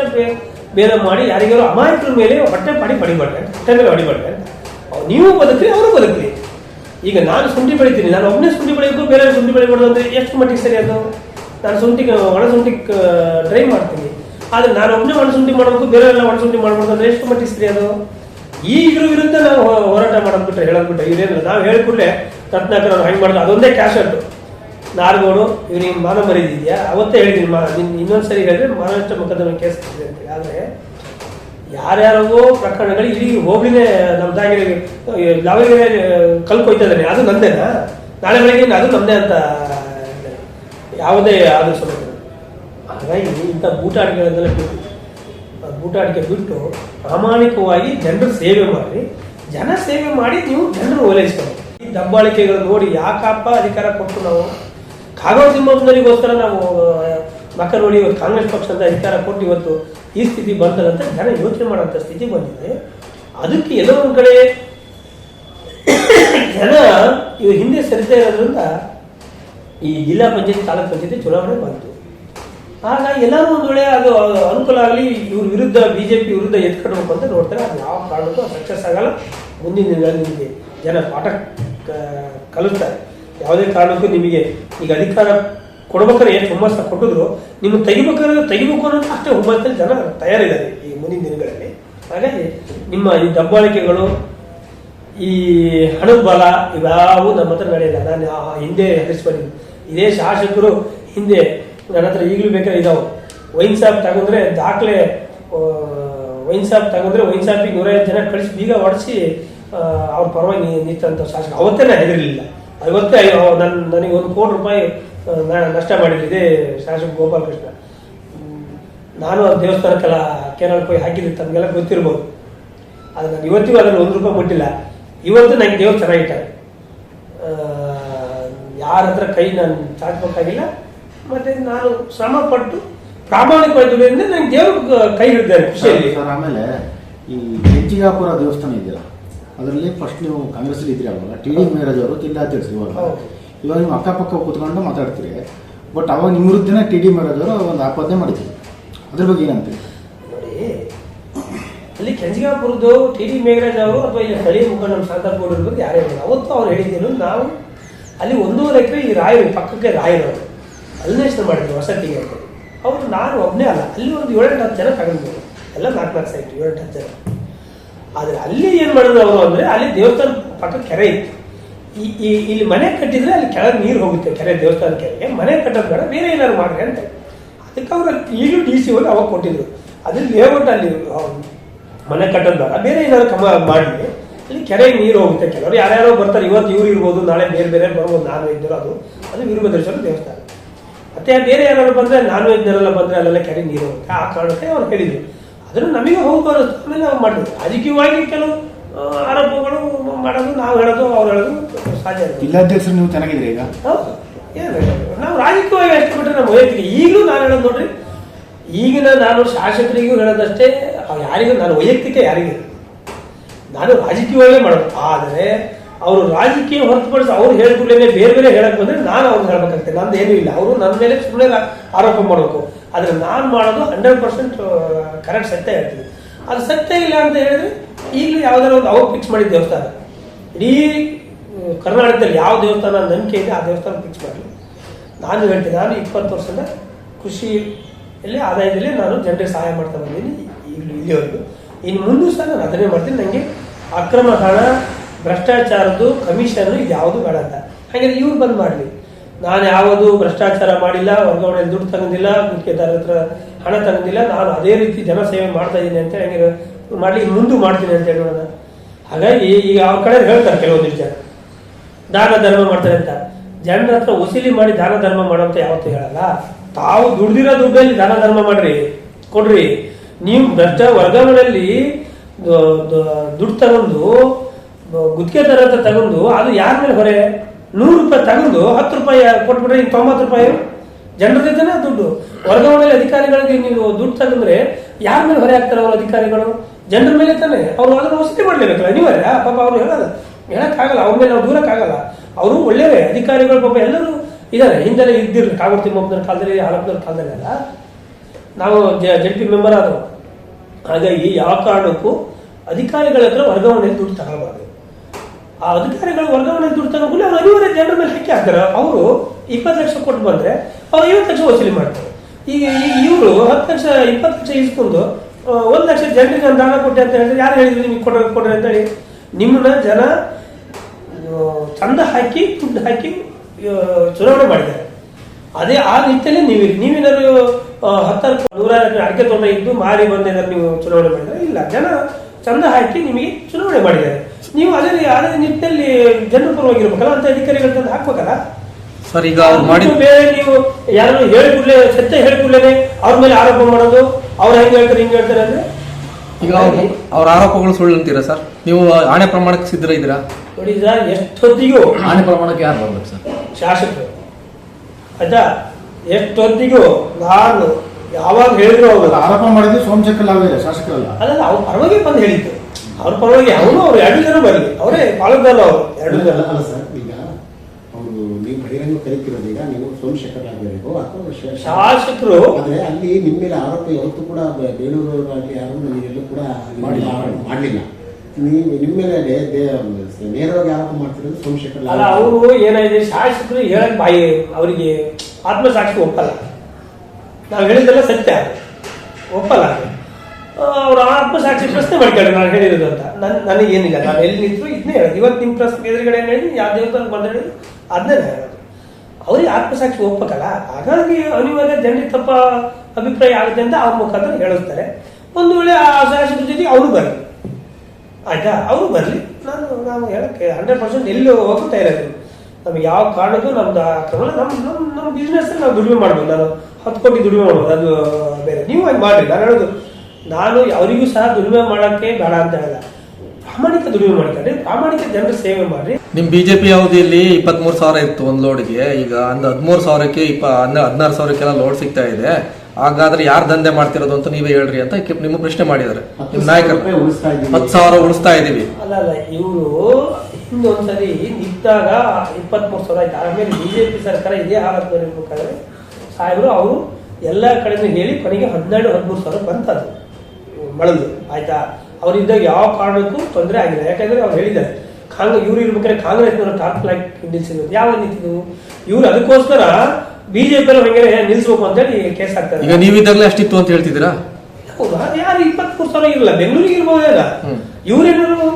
ಬೇ- ಭೇದ ಮಾಡಿ ಯಾರಿಗಾರು ಅಮಾಯಕರ ಮೇಲೆ ಹೊಟ್ಟೆ ಮಾಡಿ ಪಡಿಬಾರ್ದು ಹೊಟ್ಟೆ ಮೇಲೆ ಮಾಡ್ತಾರೆ. ನೀವು ಬದುಕ್ರಿ, ಅವರು ಬದುಕ್ರಿ ಈಗ ನಾನು ಶುಂಠಿ ಬೆಳಿತೀನಿ, ನಾನು ಒಬ್ಬನೇ ಶುಂಠಿ ಬೆಳೆಯೋದು ಬೇರೆ ಶುಂಠಿ ಬೆಳಿಬಾರ್ದು ಅಂದರೆ ಎಷ್ಟು ಮಟ್ಟಿಗೆ ಸರಿ ಅದು? ನಾನು ಶುಂಠಿ ಒಣ ಡ್ರೈ ಮಾಡ್ತೀನಿ. ಆದರೆ ನಾನು ಒಬ್ಬನೇ ಒಣ ಶುಂಠಿ ಮಾಡಬೇಕು ಬೇರೆ ಎಲ್ಲ ಒಣ ಶುಂಠಿ ಮಾಡ್ಬಾರ್ದು ಅಂದ್ರೆ ಎಷ್ಟು ಮಟ್ಟಿಗೆ ಸರಿ ಅದು? ಈ ಇದ್ರ ವಿರುದ್ಧ ನಾವು ಹೋರಾಟ ಮಾಡೋದ್ ಬಿಟ್ರೆ ಹೇಳೋದ್ ಇವ್ರೇನಿಲ್ಲ ನಾವು ಹೇಳ್ಕೊಡ್ಲೆ ರತ್ನಾಕರ್ ಅವ್ರು ಹೆಂಗ್ ಮಾಡೋದು ಅದೊಂದೇ ಕ್ಯಾಶ್ ಅಟ್ಟು ನಾರ್ಗೋಡು ಇವ್ರಿಗೆ ಮಾನ ಮರಿದಿದ್ಯಾ ಅವತ್ತೇ ಹೇಳಿದೀನಿ ಮಾ ನಿನ್ ಇನ್ನೊಂದ್ಸರಿ ಹೇಳಿದ್ರೆ ಮಹಾರಾಷ್ಟ್ರ ಮೊಕದ್ದಮೆ ಕೇಸ್ ಇದೆ ಆದ್ರೆ ಯಾರ್ಯಾರಿಗೋ ಪ್ರಕರಣಗಳು ಇಲ್ಲಿ ಹೋಗ್ಲಿನೇ ನಮ್ದಾಗಿ ದಾವಣಗೆರೆ ಕಲ್ಕೊಯ್ತಾ ಇದ್ದಾನೆ ಅದು ನಂದೇನಾ? ನಾಳೆ ಬೆಳಗ್ಗೆ ಅದು ನಮ್ದೇ ಅಂತ ಯಾವುದೇ ಆದೇಶ ಹಾಗಾಗಿ ಇಂಥ ಬೂಟಾಟಿಕೆಗಳನ್ನೆಲ್ಲ ಬಿಟ್ಟು ಬೂಟಾಟಿಕೆ ಬಿಟ್ಟು ಪ್ರಾಮಾಣಿಕವಾಗಿ ಜನರ ಸೇವೆ ಮಾಡಿ, ಜನ ಸೇವೆ ಮಾಡಿ ನೀವು ಜನರು ಓಲೈಸ್ಕೊಂಡು ಈ ದಬ್ಬಾಳಿಕೆಗಳು ನೋಡಿ ಯಾಕಪ್ಪ ಅಧಿಕಾರ ಕೊಟ್ಟು ನಾವು ಕಾಗೋಡು ತಿಮ್ಮಪ್ಪನವರಿಗೋಸ್ಕರ ನಾವು ಮಕ್ಕ ನೋಡಿ ಇವತ್ತು ಕಾಂಗ್ರೆಸ್ ಪಕ್ಷದ ಅಧಿಕಾರ ಕೊಟ್ಟು ಇವತ್ತು ಈ ಸ್ಥಿತಿ ಬರ್ತದಂತ ಜನ ಯೋಚನೆ ಮಾಡುವಂತ ಸ್ಥಿತಿ ಬಂದಿದೆ. ಅದಕ್ಕೆ ಎಲ್ಲೋ ಒಂದು ಕಡೆ ಜನ ಇವು ಹಿಂದೆ ಸರಿತಾ ಇರೋದ್ರಿಂದ ಈ ಜಿಲ್ಲಾ ಪಂಚಾಯತ್, ತಾಲೂಕ್ ಪಂಚಾಯತಿ ಚುನಾವಣೆ ಬಂತು. ಆಗ ಎಲ್ಲರೂ ಒಂದು ವೇಳೆ ಅದು ಅನುಕೂಲ ಆಗಲಿ, ಇವ್ರ ವಿರುದ್ಧ ಬಿಜೆಪಿ ವಿರುದ್ಧ ಎತ್ಕೊಡ್ಬೇಕು ಅಂತ ನೋಡ್ತಾರೆ. ಅದು ಯಾವ ಕಾರಣಕ್ಕೂ ಸಕ್ಸಸ್ ಆಗಲ್ಲ. ಮುಂದಿನ ದಿನಗಳಲ್ಲಿ ಜನ ಪಾಠ ಕಲಿಸ್ತಾರೆ. ಯಾವುದೇ ಕಾರಣಕ್ಕೂ ನಿಮಗೆ ಈಗ ಅಧಿಕಾರ ಕೊಡ್ಬೇಕಾದ್ರೆ ಎಷ್ಟು ಹುಮ್ಮಸ್ಸ ಕೊಟ್ಟಿದ್ರು, ನಿಮ್ಮ ತೆಗಿಬೇಕಾದ್ರೆ ತೆಗಿಬೇಕು ಅನ್ನೋದು ಅಷ್ಟೇ ಹುಮ್ಮಸ್ಸಲ್ಲಿ ಜನ ತಯಾರಿದ್ದಾರೆ ಈ ಮುಂದಿನ ದಿನಗಳಲ್ಲಿ. ಹಾಗಾಗಿ ನಿಮ್ಮ ಈ ದಬ್ಬಾಳಿಕೆಗಳು, ಈ ಹಣದ ಬಲ ಇವ್ಯಾವು ನಮ್ಮ ಹತ್ರ ನಡೆಯಲ್ಲ. ನಾನು ಹಿಂದೆ ಹೆಸರಿಸ್ಕೊಂಡಿದ್ದೆ ಇದೇ ಶಾಸಕರು ಹಿಂದೆ ನನ್ನ ಹತ್ರ ಈಗಲೂ ಬೇಕಾದ್ರೆ ಇದಾವೆ. ವೈನ್ ಶಾಪ್ ತಗೊಂಡ್ರೆ ದಾಖಲೆ ವೈನ್ ಶಾಪ್ ತಗೊಂಡ್ರೆ ವೈನ್ ಶಾಪಿಗೆ ನೂರೈವತ್ತು ಜನ ಕಳಿಸಿ ಬೀಗ ಹೊಡೆಸಿ ಅವ್ರ ಪರವಾಗಿ ನಿಂತಂಥ ಶಾಸಕ ಅವತ್ತೇ ನಾನು ಅಯ್ಯೋ ನನ್ನ ನನಗೆ ಒಂದು ಕೋಟಿ ರೂಪಾಯಿ ನಷ್ಟ ಮಾಡಿದ್ದೆ ಶಾಸಕ ಗೋಪಾಲಕೃಷ್ಣ. ನಾನು ಆ ದೇವಸ್ಥಾನಕ್ಕೆಲ್ಲ ಕೇರಳ ಹೋಗಿ ಹಾಕಿದ್ದೆ ತಮಗೆಲ್ಲ ಗೊತ್ತಿರ್ಬೋದು. ಅದು ನಾನು ಇವತ್ತಿಗೂ ಅದನ್ನು ಒಂದು ರೂಪಾಯಿ ಮುಟ್ಟಿಲ್ಲ ಇವತ್ತು ನನಗೆ ದೇವ್ರು ಚೆನ್ನಾಗಿಟ್ಟಾರೆ ಯಾರ ಹತ್ರ ಕೈ ನಾನು ಚಾಚಬೇಕಾಗಿಲ್ಲ. ಮತ್ತೆ ನಾನು ಶ್ರಮ ಪಟ್ಟು ಪ್ರಾಮಾಣಿಕವಾಗಿ ದುಡಿಯೋದ್ರಿಂದ ನನಗೆ ದೇವ್ರ ಕೈ ಹಿಡಿದ್ದಾರೆ ಖುಷಿಯಲ್ಲಿ. ಸರ್ ಆಮೇಲೆ ಈ ಹೆಜ್ಜಿಗಾಪುರ ದೇವಸ್ಥಾನ ಇದೆಯಲ್ಲ ಅದರಲ್ಲಿ ಫಸ್ಟ್ ನೀವು ಕಾಂಗ್ರೆಸ್ ಇದ್ರಿ ಅವಾಗ ಟಿ ಡಿ ಮೇರಾಜ್ ಅವರು ಜಿಲ್ಲಾಧ್ಯಕ್ಷರು ಇವಾಗ. ಹೌದು. ಇವಾಗ ನೀವು ಅಕ್ಕಪಕ್ಕ ಕೂತ್ಕೊಂಡು ಮಾತಾಡ್ತೀರಿ. ಬಟ್ ಅವಾಗ ನಿಮ್ಮ ವಿರುದ್ಧನೇ ಟಿ ಡಿ ಮೇರಾಜ್ ಅವರು ಒಂದು ಆಪಾದನೆ ಮಾಡಿದ್ರು. ಅದ್ರ ಬಗ್ಗೆ ಏನಂತೀರಿ? ನೋಡಿ ಅಲ್ಲಿ ಕೆಂಜಿಗಾಪುರದ್ದು ಟಿ ಡಿ ಮೇಘರಾಜ್ ಅವರು ಅಥವಾ ಇಲ್ಲಿ ಸ್ಥಳೀಯ ಮುಖಂಡ ನಮ್ಮ ಶಾಂತಾರ್ ಗೌಡರ ಬಗ್ಗೆ ಯಾರೇ ಇಲ್ಲ ಅವತ್ತು ಅವ್ರು ಹೇಳಿದ್ದೇನು ನಾವು ಅಲ್ಲಿ ಒಂದೂವರೆ ಎಕರೆ ಈ ರಾಯರು ಪಕ್ಕಕ್ಕೆ ರಾಯರು ಅಲ್ನೇಷನ್ ಮಾಡಿದ್ರು ವಸತಿ ಅವರು ನಾನು ಒಬ್ಬನೇ ಅಲ್ಲ. ಅಲ್ಲಿ ಒಂದು ಏಳೆಂಟು ಹತ್ತು ಜನ ತಗೊಂಡ್ಬೋದು ಎಲ್ಲ ನಾಲ್ಕು ನಾಲ್ಕು ಸೈಟ್ ಏಳೆಂಟು ಹತ್ತು ಜನ. ಆದರೆ ಅಲ್ಲಿ ಏನು ಮಾಡಿದ್ರು ಅವರು ಅಂದರೆ ಅಲ್ಲಿ ದೇವಸ್ಥಾನ ಪಕ್ಕ ಕೆರೆ ಇತ್ತು. ಈ ಇಲ್ಲಿ ಮನೆ ಕಟ್ಟಿದ್ರೆ ಅಲ್ಲಿ ಕೆಳಗೆ ನೀರು ಹೋಗುತ್ತೆ, ಕೆರೆ, ದೇವಸ್ಥಾನ ಕೆರೆಗೆ. ಮನೆ ಕಟ್ಟೋದು ಬೇಡ, ಬೇರೆ ಏನಾದ್ರು ಮಾಡ್ರಿ ಅಂತ ಅದಕ್ಕೆ ಅವರು ಈಗಲೂ ಡಿ ಸಿ ಹೋಗಿ ಅವಾಗ ಕೊಟ್ಟಿದ್ರು. ಅದ್ರಲ್ಲಿ ಲೇಔಟ್ ಅಲ್ಲಿ ಮನೆ ಕಟ್ಟೋದು ಬೇಡ, ಬೇರೆ ಏನಾದ್ರು ಕಮ ಮಾಡಿ ಅಲ್ಲಿ ಕೆರೆಗೆ ನೀರು ಹೋಗುತ್ತೆ, ಕೆಲವರು ಯಾರ್ಯಾರೋ ಬರ್ತಾರೆ, ಇವತ್ತು ಇವ್ರು ಇರ್ಬೋದು, ನಾಳೆ ಬೇರೆ ಬೇರೆ ಬರ್ಬೋದು, ನಾನ್ ವೆಜ್ಜರು ಅದು. ಅದು ವಿರುಭದ್ರೇಶ್ವರ ದೇವಸ್ಥಾನ. ಮತ್ತೆ ಬೇರೆ ಯಾರು ಬಂದ್ರೆ, ನಾನ್ ವೆಜ್ನರೆಲ್ಲ ಬಂದ್ರೆ ಅಲ್ಲೆಲ್ಲ ಕೆರೆ ನೀರು ಹೋಗುತ್ತೆ. ಆ ಕಾರಣಕ್ಕೆ ಅವ್ರು ಹೇಳಿದ್ರು. ಅದನ್ನು ನಮಗೆ ಹೋಗೋ ಆಮೇಲೆ ನಾವು ಮಾಡಿದ್ವಿ ರಾಜಕೀಯವಾಗಿ ಕೆಲವು ಆರೋಪಗಳು ಮಾಡೋದು ನಾವು ಹೇಳೋದು ಅವ್ರು ಹೇಳೋದು ಸಾಧ್ಯ ಇಲ್ಲ ಜಿಲ್ಲಾಧ್ಯಕ್ಷರು ನೀವು ಚೆನ್ನಾಗಿದ್ರಿ ಈಗ? ಹೌದು. ಏನು ನಾವು ರಾಜಕೀಯವಾಗಿ ಎಷ್ಟು ಬಿಟ್ಟರೆ ನಮ್ಮ ವೈಯಕ್ತಿಕ ಈಗಲೂ ನಾನು ಹೇಳೋದು ನೋಡ್ರಿ. ಈಗಿನ ನಾನು ಶಾಸಕರಿಗೂ ಹೇಳೋದಷ್ಟೇ ಯಾರಿಗೂ ನಾನು ವೈಯಕ್ತಿಕ ಯಾರಿಗೂ ನಾನು ರಾಜಕೀಯವಾಗೇ ಮಾಡೋದು. ಆದರೆ ಅವರು ರಾಜಕೀಯ ಹೊರತುಪಡಿಸಿ ಅವ್ರು ಹೇಳ್ಕೊಳ್ಳೇನೆ ಬೇರೆ ಬೇರೆ ಹೇಳಕ್ ಬಂದ್ರೆ ನಾನು ಅವ್ರು ಹೇಳ್ಬೇಕಾಗ್ತದೆ. ನಂದು ಏನೂ ಇಲ್ಲ. ಅವರು ನನ್ನ ಮೇಲೆ ಸುಮ್ಮನೆ ಆರೋಪ ಮಾಡಬೇಕು. ಆದ್ರೆ ನಾನು ಮಾಡೋದು ಹಂಡ್ರೆಡ್ ಪರ್ಸೆಂಟ್ ಕರೆಕ್ಟ್ ಸತ್ಯ ಹೇಳ್ತೀನಿ. ಅದು ಸತ್ಯ ಇಲ್ಲ ಅಂತ ಹೇಳಿದ್ರೆ ಈಗಲೂ ಯಾವ್ದಾರ ಒಂದು ಅವ್ರು ಫಿಕ್ಸ್ ಮಾಡಿದ ದೇವಸ್ಥಾನ. ಇಡೀ ಕರ್ನಾಟಕದಲ್ಲಿ ಯಾವ ದೇವಸ್ಥಾನ ನಂಬಿಕೆ ಇದೆ, ಆ ದೇವಸ್ಥಾನ ಫಿಕ್ಸ್ ಮಾಡಲಿ. ನಾನು ಹೇಳ್ತೀನಿ, ನಾನು ಇಪ್ಪತ್ತು ವರ್ಷದ ಕೃಷಿಯಲ್ಲಿ, ಆದಾಯದಲ್ಲಿ ನಾನು ಜನರಿಗೆ ಸಹಾಯ ಮಾಡ್ತಾ ಬಂದೀನಿ ಈಗಲೂ ಇಲ್ಲಿವರೆಗೂ. ಇನ್ನು ಮುಂದೂ ಸಹ ನಾನು ಅದನ್ನೇ ಮಾಡ್ತೀನಿ. ನನಗೆ ಅಕ್ರಮ ಹಣ, ಭ್ರಷ್ಟಾಚಾರದ್ದು ಕಮಿಷನ್ ಇದು ಯಾವುದು ಬೇಡ ಅಂತ. ಹಾಗಾದ್ರೆ ಇವ್ರು ಬಂದು ಮಾಡಲಿ. ನಾನು ಯಾವುದು ಭ್ರಷ್ಟಾಚಾರ ಮಾಡಿಲ್ಲ, ವರ್ಗಾವಣೆಯಲ್ಲಿ ದುಡ್ಡು ತಗೊಂಡಿಲ್ಲ ಗುತ್ತಿಗೆದಾರ ಹತ್ರ ಹಣ ತಗೊಂಡಿಲ್ಲ ನಾನು ಅದೇ ರೀತಿ ಜನಸೇವೆ ಮಾಡ್ತಾ ಇದ್ದೀನಿ ಅಂತ ಹೇಳಿ ಮಾಡಲಿ, ಮುಂದೆ ಮಾಡ್ತೀನಿ ಅಂತ ಹೇಳೋಣ ಹಾಗಾಗಿ ಈಗ ಅವ್ರ ಕಡೆ ಹೇಳ್ತಾರೆ ಕೆಲವೊಂದಿಷ್ಟು ಜನ ದಾನ ಧರ್ಮ ಮಾಡ್ತಾರೆ ಅಂತ. ಜನರ ಹತ್ರ ವಸೂಲಿ ಮಾಡಿ ದಾನ ಧರ್ಮ ಮಾಡೋಂತ ಯಾವತ್ತೂ ಹೇಳಲ್ಲ. ತಾವು ದುಡ್ದಿರೋ ದುಡ್ಡಲ್ಲಿ ದಾನ ಧರ್ಮ ಮಾಡ್ರಿ, ಕೊಡ್ರಿ. ನೀವು ಭ್ರಷ್ಟ ವರ್ಗಾವಣೆಯಲ್ಲಿ ದುಡ್ಡು ತಗೊಂಡು ಗುತ್ತಿಗೆದಾರ ಹತ್ರ ತಗೊಂಡು ಅದು ಯಾರ ಮೇಲೆ ಹೊರೆ? ನೂರು ರೂಪಾಯಿ ತಗೊಂಡು ಹತ್ತು ರೂಪಾಯಿ ಕೊಟ್ಬಿಟ್ರೆ ಈಗ ತೊಂಬತ್ತು ರೂಪಾಯಿ? ಜನರ ದುಡ್ಡು. ವರ್ಗಾವಣೆಯಲ್ಲಿ ಅಧಿಕಾರಿಗಳಿಗೆ ನೀವು ದುಡ್ಡು ತಗೊಂಡ್ರೆ ಯಾರ ಮೇಲೆ ಹೊರೆ ಆಗ್ತಾರೆ ಅವ್ರ ಅಧಿಕಾರಿಗಳು? ಜನರ ಮೇಲೆ ತಾನೆ. ಅವ್ರು ಅದನ್ನು ವಸತಿ ಮಾಡ್ಲೇಬೇಕಲ್ಲ ಅನಿವಾರ್ಯ. ಪಾಪ ಅವ್ರು ಹೇಳೋದು ಹೇಳಕ್ಕಾಗಲ್ಲ. ಅವ್ರ ಮೇಲೆ ನಾವು ದೂರಕ್ಕಾಗಲ್ಲ. ಅವರು ಒಳ್ಳೆಯವೇ. ಅಧಿಕಾರಿಗಳು ಪಾಪ ಎಲ್ಲರೂ ಇದ್ದಾರೆ. ಹಿಂದೆಲ್ಲ ಇದ್ದಿರಲಿ. ಕಾಗೋಡು ತಿಮ್ಮಪ್ಪನ ಕಾಲದಲ್ಲಿ ಹಳಪ್ಪನವ್ರ ಕಾಲದಲ್ಲಿ ಅಲ್ಲ. ನಾವು ಜಡ್ ಪಿ ಮೆಂಬರ್ ಆದವು ಹಾಗಾಗಿ ಯಾವ ಕಾರಣಕ್ಕೂ ಅಧಿಕಾರಿಗಳ ಹತ್ರ ವರ್ಗಾವಣೆಯಲ್ಲಿ ದುಡ್ಡು ತಗೊಳ್ಬಾರ್ದು. ಆ ಅಧಿಕಾರಿಗಳು ವರ್ಗಾವಣೆ ದುಡ್ಡು ತಗೊಂಡು ಅವ್ರು ಅನಿವಾರ್ಯ ಜನರ ಮೇಲೆ ಹಾಕಿ ಹಾಕ್ತಾರೆ. ಅವರು ಇಪ್ಪತ್ತು ಲಕ್ಷ ಕೊಟ್ಟು ಬಂದ್ರೆ ಅವ್ರು ಐವತ್ತು ಲಕ್ಷ ವಸೂಲಿ ಮಾಡ್ತಾರೆ. ಈಗ ಇವರು ಹತ್ತು ಲಕ್ಷ, ಇಪ್ಪತ್ತು ಲಕ್ಷ ಇಸ್ಕೊಂಡು ಒಂದು ಲಕ್ಷ ಜನರಿಗೆ ನಾನು ದಾನ ಕೊಟ್ಟೆ ಅಂತ ಹೇಳಿದ್ರೆ ಯಾರು ಹೇಳಿದ್ರು ನಿಮ್ಗೆ ಕೊಡ ಕೊಡ್ರಿ ಅಂತ ಹೇಳಿ ನಿಮ್ಮನ್ನ ಜನ ಚಂದ ಹಾಕಿ, ದುಡ್ಡು ಹಾಕಿ ಚುನಾವಣೆ ಮಾಡಿದ್ದಾರೆ. ಅದೇ ಆ ರೀತಿಯಲ್ಲಿ ನೀವು ನೀವೇನಾದ್ರು ಹತ್ತಾರು ನೂರಾರು ಅಡಿಕೆ ತೋಟ ಇದ್ದು ಮಾರಿ ಬಂದೇನಾದ್ರು ನೀವು ಚುನಾವಣೆ ಮಾಡಿದ್ರೆ ಇಲ್ಲ. ಜನ ಚಂದ ಹಾಕಿ ನಿಮಗೆ ಚುನಾವಣೆ ಮಾಡಿದ್ದಾರೆ. ನೀವು ಅದೇ ಅದೇ ನಿಟ್ಟಿನಲ್ಲಿ ಜನರ ಪರವಾಗಿರ್ಬೇಕಲ್ಲ ಅಂತ ಅಧಿಕಾರಿಗಳ ತಂದು ಹಾಕ್ಬೇಕಲ್ಲ? ಸರ್ ಈಗ ಅವ್ರು ಮಾಡಿದ ಬೇರೆ ನೀವು ಯಾರು ಹೇಳ್ಬಿಡ್ಲೆ ಸತ್ಯ ಹೇಳ್ಬಿಡ್ಲೇನೆ ಅವ್ರ ಮೇಲೆ ಆರೋಪ ಮಾಡೋದು ಅವ್ರು ಹೆಂಗ್ ಹೇಳ್ತಾರೆ ಹಿಂಗ್ ಹೇಳ್ತಾರೆ ಅಂದ್ರೆ? ಈಗ ಅವ್ರ ಅವ್ರ ಆರೋಪಗಳು ಸುಳ್ಳು ಅಂತೀರಾ ಸರ್? ನೀವು ಆಣೆ ಪ್ರಮಾಣಕ್ಕೆ ಸಿದ್ಧರ ಇದ್ದೀರಾ? ನೋಡಿ ಸರ್ ಎಷ್ಟೊತ್ತಿಗೂ ಆಣೆ ಪ್ರಮಾಣಕ್ಕೆ ಯಾರು ಬರ್ಬೇಕು ಸರ್? ಶಾಸಕರು. ಆಯ್ತಾ? ಎಷ್ಟೊತ್ತಿಗೂ ನಾನು ಯಾವಾಗ ಹೇಳಿದ್ರು ಅವರು ಅಲ್ಲ, ಆರೋಪ ಮಾಡಿದ್ರು ಸೋಮಶೇಖರ್ ಲಾವೇ ಶಾಸಕರಲ್ಲ. ಅಲ್ಲ ಅವ್ರ ಪರವಾಗಿ ಬಂದು ಹೇಳಿದ್ದು. ಅವ್ರ ಪರವಾಗಿ ಅವನು ಅವ್ರು ಎರಡು ಜನ ಬರಲಿ ಅವರೇ ಪಾಲಕದಲ್ಲ ಅವರು ಎರಡು ಜನ. ಅಲ್ಲ ಸರ್ ಈಗ ಅವರು ನೀವು ಬಹಿರಂಗ ಕರಿತಿರೋದು ಈಗ ನೀವು ಸೋಮಶೇಖರ್ ಆಗಬೇಕು ಅಥವಾ ಶಾಸಕರು ಆದ್ರೆ ಅಲ್ಲಿ ನಿಮ್ಮ ಮೇಲೆ ಆರೋಪ ಯಾವತ್ತೂ ಕೂಡ ಬೇಲೂರು ಆಗಲಿ ಯಾರು ಎಲ್ಲೂ ಕೂಡ ಮಾಡಲಿಲ್ಲ ನೀವು ನಿಮ್ಮ ಮೇಲೆ ನೇರವಾಗಿ ಆರೋಪ ಮಾಡ್ತಿರೋದು ಸೋಮಶೇಖರ್ ಅಲ್ಲ ಅವರು ಏನಾಗಿದೆ? ಶಾಸಕರು ಹೇಳಕ್ ಬಾಯಿ ಅವರಿಗೆ ಆತ್ಮಸಾಕ್ಷಿ ಒಪ್ಪಲ್ಲ. ನಾವು ಹೇಳಿದ್ದೆಲ್ಲ ಸತ್ಯ. ಒಪ್ಪಲ್ಲ ಅವ್ರ. ಆತ್ಮಸಾಕ್ಷಿ ಪ್ರಶ್ನೆ ಮಾಡ್ಕೊಳ್ಳಿ, ನಾನು ಹೇಳಿರೋದು ಅಂತ. ನನ್ನ ನನಗೇನಿಲ್ಲ. ನಾನು ಎಲ್ಲಿ ನಿಂತರು ಇದನ್ನೇ ಹೇಳೋದು. ಇವತ್ತು ನಿಮ್ಮ ಪ್ರಶ್ನೆ ಎದುರುಗಡೆ ಹೇಳಿ, ಯಾವ ದೇವತೆ ಬಂದು ಹೇಳಿ, ಅದನ್ನೇ ನಾನು ಹೇಳೋದು. ಅವ್ರಿಗೆ ಆತ್ಮಸಾಕ್ಷಿ ಒಪ್ಪಕ್ಕಲ್ಲ. ಹಾಗಾಗಿ ಅನಿವಾರ್ಯ ಜನರಿಗೆ ತಪ್ಪ ಅಭಿಪ್ರಾಯ ಆಗುತ್ತೆ ಅಂತ ಅವ್ರ ಮುಖಾಂತರ ಹೇಳಿಸ್ತಾರೆ ಒಂದು ವೇಳೆ ಆ ಸಾಕ್ಷಿ ಜೊತೆಗೆ ಅವರು ಬರಲಿ. ಆಯ್ತಾ? ಅವರು ಬರಲಿ. ನಾನು, ನಾವು ಹೇಳಕ್ಕೆ ಹಂಡ್ರೆಡ್ ಪರ್ಸೆಂಟ್ ಎಲ್ಲಿ ಹೋಗ್ತಾ ಇರೋದು. ನಮಗೆ ಯಾವ ಕಾರಣಕ್ಕೂ ನಮ್ದು ನಮ್ಮ ನಮ್ಮ ನಮ್ಮ ಬಿಸ್ನೆಸ್ ನಾವು ದುಡಿಮೆ ಮಾಡ್ಬೋದು. ನಾನು ಹತ್ತು ಕೋಟಿ ದುಡಿಮೆ ಮಾಡೋದು ಅದು ಬೇರೆ. ನೀವು ಹಾಗೆ ಮಾಡಿ ನಾನು ಹೇಳೋದು ನಾನು ಅವರಿಗೂ ಸಹ ದುಡಿಮೆ ಮಾಡೋಕ್ಕೆ ಬೇಡ ಅಂತ ಹೇಳಲ್ಲ. ಪ್ರಾಮಾಣಿಕ ದುಡಿಮೆ ಮಾಡ್ತಾರೆ. ಪ್ರಾಮಾಣಿಕ ಜನರ ಸೇವೆ ಮಾಡಿ ಜೆ ಬಿಜೆಪಿ ಅವಧಿಯಲ್ಲಿ ಇಪ್ಪತ್ತ್ಮೂರು ಸಾವಿರ ಇತ್ತು ಒಂದು ಲೋಡ್ಗೆ ಈಗ ಒಂದು ಹದಿಮೂರು ಸಾವಿರಕ್ಕೆ ಇಪ್ಪ ಹನ್ನ ಹದಿನಾರು ಸಾವಿರಕ್ಕೆಲ್ಲ ಲೋಡ್ ಸಿಗ್ತಾ ಇದೆ. ಹಾಗಾದ್ರೆ ಯಾರು ದಂಧೆ ಮಾಡ್ತಿರೋದು ಅಂತ ನೀವೇ ಹೇಳ್ರಿ ಅಂತ ನಿಮ್ಮ ಪ್ರಶ್ನೆ ಮಾಡಿದ್ದಾರೆ. ಹತ್ತು ನಿಮ್ ಸಾವಿರ ನಾಯಕರು. ರೂಪಾಯಿ ಉಳಿಸ್ತಾ ಇದ್ದೀವಿ. ಹತ್ತು ಸಾವಿರ ಉಳಿಸ್ತಾ ಇದೀವಿ. ಅಲ್ಲ ಅಲ್ಲ ಇವರು ಹಿಂದೊಂದ್ಸರಿ ಇದ್ದಾಗ ಇಪ್ಪತ್ಮೂರು ಸಾವಿರ ಆಯ್ತು. ಆಮೇಲೆ ಬಿಜೆಪಿ ಸರ್ಕಾರ ಇದೇ ಹಾಲತ್ ಇರ್ಬೇಕಾದ್ರೆ ಸಾಹೇಬರು ಅವರು ಎಲ್ಲ ಕಡೆನೂ ಹೇಳಿ ಕೊನೆಗೆ ಹದಿನೆರಡು ಹದಿಮೂರು ಸಾವಿರ ಬಂತದ್ದು ಬಳದು ಆಯ್ತಾ? ಅವರಿದ್ದಾಗ ಯಾವ ಕಾರಣಕ್ಕೂ ತೊಂದರೆ ಆಗಿಲ್ಲ. ಯಾಕಂದ್ರೆ ಅವ್ರು ಹೇಳಿದ್ದಾರೆ ಕಾಂಗ್ರೆಸ್ ಇವ್ರು ಇರ್ಬೇಕಾದ್ರೆ ಕಾಂಗ್ರೆಸ್ನವರು ಟಾಪ್ ಲೈಕ್ ನಿಲ್ಲಿಸಿದ್ರು ಯಾವ ನಿಂತಿದ್ರು ಇವ್ರು ಅದಕ್ಕೋಸ್ಕರ ಬಿಜೆಪಿ ಹಂಗೆ ನಿಲ್ಸ್ಬೇಕು ಅಂತೇಳಿ ಕೇಸ್ ಹಾಕ್ತಾರೆ ಈಗ ನೀವಿದ್ದಾಗಲೇ ಅಷ್ಟಿತ್ತು ಅಂತ ಹೇಳ್ತಿದ್ದೀರಾ? ಯಾರು ಇಪ್ಪತ್ಮೂರು ಸಾವಿರ ಇರಲ್ಲ ಬೆಂಗಳೂರಿಗೆ ಇರ್ಬೋದೇನ ಹ್ಮ್. ಇವರೇನಾದ್ರು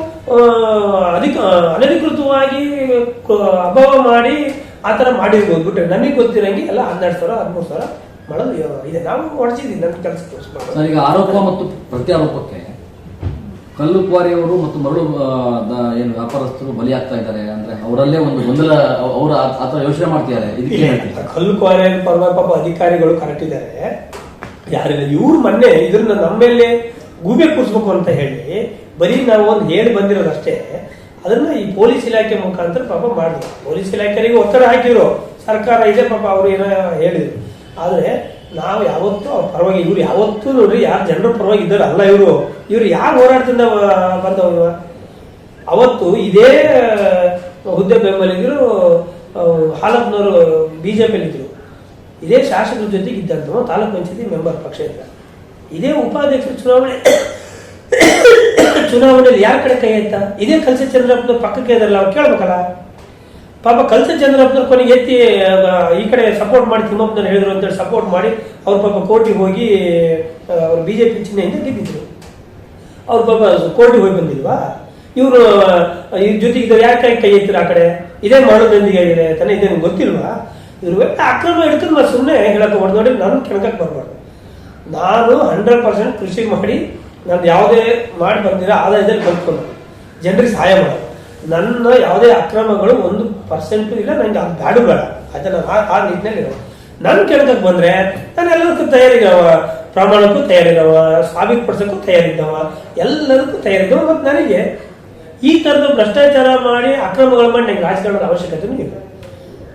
ಅಧಿಕ ಅನಧಿಕೃತವಾಗಿ ಅಭಾವ ಮಾಡಿ ಆ ಥರ ಮಾಡಿರ್ಬೋದು ಬಿಟ್ರೆ ನಮಗೆ ಗೊತ್ತಿರಂಗೆ ಎಲ್ಲ ಹನ್ನೆರಡು ಸಾವಿರ ಹದಿಮೂರು ಸಾವಿರ ಮಾಡೋದು ಇದೆ. ನಾವು ಹೊಡೆಸಿದ್ವಿ ನನ್ನ ಕೆಲಸ ಸರ್ ಈಗ ಆರೋಪ ಮತ್ತು ಪ್ರತ್ಯಾರೋಪಕ್ಕೆ ಕಲ್ಲು ಕ್ವಾರಿಯವರು ಮತ್ತು ಮರಳು ಏನು ವ್ಯಾಪಾರಸ್ಥರು ಬಲಿಯಾಗ್ತಾ ಇದ್ದಾರೆ. ಅಂದ್ರೆ ಅವರಲ್ಲೇ ಒಂದು ಗೊಂದಲ ಅವರು ಆ ಥರ ಯೋಚನೆ ಮಾಡ್ತಿದ್ದಾರೆ. ಇದಕ್ಕೆ? ಕಲ್ಲು ಕ್ವಾರಿ ಪರವಾಗಿ ಪಾಪ ಅಧಿಕಾರಿಗಳು ಕರೆಕ್ಟ್ ಇದ್ದಾರೆ ಯಾರಿಲ್ಲ ಇವ್ರು ಮೊನ್ನೆ ಇದನ್ನ ನಮ್ಮೇಲೆ ಗೂಬೆ ಕೂರಿಸ್ಬೇಕು ಅಂತ ಹೇಳಿ ಬರೀ ನಾವು ಒಂದು ಹೇಳಿ ಬಂದಿರೋದು ಅಷ್ಟೇ ಅದನ್ನ ಈ ಪೊಲೀಸ್ ಇಲಾಖೆ ಮುಖಾಂತರ ಪಾಪ ಮಾಡಿದ್ರು. ಪೊಲೀಸ್ ಇಲಾಖೆಗೆ ಒತ್ತಡ ಹಾಕಿದ್ರು. ಸರ್ಕಾರ ಇದೆ ಪಾಪ ಅವ್ರು ಏನೋ ಹೇಳಿದ್ರು. ಆದ್ರೆ ನಾವು ಯಾವತ್ತೂ ಪರವಾಗಿ, ಇವ್ರು ಯಾವತ್ತೂ ನೋಡ್ರಿ ಯಾರು ಜನರ ಪರವಾಗಿ ಇದ್ದಾರೆ ಅಲ್ಲ ಇವರು. ಇವ್ರು ಯಾರು ಹೋರಾಟದಿಂದ ಬಂದವರು ಅವತ್ತು ಇದೇ ಹುದ್ದೆ ಬೆಂಬಲಿಗರು ಹಾಲಪ್ಪನವರು ಬಿಜೆಪಿಯಲ್ಲಿ ಇದ್ರು ಇದೇ ಶಾಸಕರ ಜೊತೆಗೆ ಇದ್ದಂತ ತಾಲೂಕ್ ಪಂಚಾಯತಿ ಮೆಂಬರ್ ಪಕ್ಷ ಇದ್ದ. ಇದೇ ಉಪಾಧ್ಯಕ್ಷರ ಚುನಾವಣೆ ಚುನಾವಣೆಯಲ್ಲಿ ಯಾರ ಕಡೆ ಕೈ ಆಯ್ತಾ ಇದೇ ಕಲಸ ಚಂದ್ರಪ್ಪನ ಪಕ್ಕಕ್ಕೆ ಇದಾರಲ್ಲ, ಅವ್ರು ಕೇಳ್ಬೇಕಲ್ಲ? ಪಾಪ ಕಲಸ ಚಂದ್ರಪ್ಪನ ಕೊನೆಗೆ ಎತ್ತಿ ಈ ಕಡೆ ಸಪೋರ್ಟ್ ಮಾಡಿ ತಿಮ್ಮಪ್ಪನ ಹೇಳಿದ್ರು ಅಂತೇಳಿ ಸಪೋರ್ಟ್ ಮಾಡಿ ಅವ್ರ ಪಾಪ ಕೋರ್ಟಿಗೆ ಹೋಗಿ ಅವ್ರ ಬಿಜೆಪಿ ಚಿಹ್ನೆಯಿಂದ ಗೆದ್ದಿದ್ರು. ಅವ್ರ ಪಾಪ ಕೋರ್ಟಿಗೆ ಹೋಗಿ ಬಂದಿಲ್ವಾ? ಇವರು ಇವ್ರ ಜೊತೆಗೆ ಇದ್ದಾರೆ ಯಾಕೆ ಕೈ ಎತ್ತಿರ ಆ ಕಡೆ? ಇದೇ ಮಾಡೋದೊಂದಿಗೆ ಆಗಿದೆ ತಾನೇ ಇದೇನು ಗೊತ್ತಿಲ್ವಾ? ಇವ್ರ ಅಕ್ರಮ ಹಿಡ್ಕೊಂಡು ನಾನು ಸುಮ್ಮನೆ ಹೇಳಕ್ಕೆ ಹೊಡೆದು ನೋಡಿ, ನಾನು ಕೆಣಕಕ್ಕೆ ಬರಬಾರ್ದು. ನಾನು ಹಂಡ್ರೆಡ್ ಪರ್ಸೆಂಟ್ ಕೃಷಿ ಮಾಡಿ ನಾನು ಯಾವುದೇ ಮಾಡಿ ಬಂದಿರೋ ಆದಾಯದಲ್ಲಿ ಬಂದ್ಕೊಂಡು. ಜನರಿಗೆ ಸಹಾಯ ಮಾಡೋದು ನನ್ನ ಯಾವುದೇ ಅಕ್ರಮಗಳು ಒಂದು ಪರ್ಸೆಂಟು ಇಲ್ಲ ನನಗೆ ಅದು ಬ್ಯಾಡು ಬೇಡ. ಆಯ್ತಾ ನಾನು ಆ- ನಿಟ್ಟಿನಲ್ಲಿ ಇರೋದು ನನ್ನ ಕೆಳದಕ್ಕೆ ಬಂದರೆ ನಾನು ಎಲ್ಲದಕ್ಕೂ ತಯಾರಿದ್ದವ ಪ್ರಮಾಣಕ್ಕೂ ತಯಾರಿದವ ಸಾಬೀತುಪಡಿಸೋಕ್ಕೂ ತಯಾರಿದ್ದವ ಎಲ್ಲದಕ್ಕೂ ತಯಾರಿದ್ದವ ಮತ್ತು ನನಗೆ ಈ ಥರದ ಭ್ರಷ್ಟಾಚಾರ ಮಾಡಿ ಅಕ್ರಮಗಳು ಮಾಡಿ ನನಗೆ ರಾಜಕಾರಣದ ಅವಶ್ಯಕತೆನೂ ಇಲ್ಲ.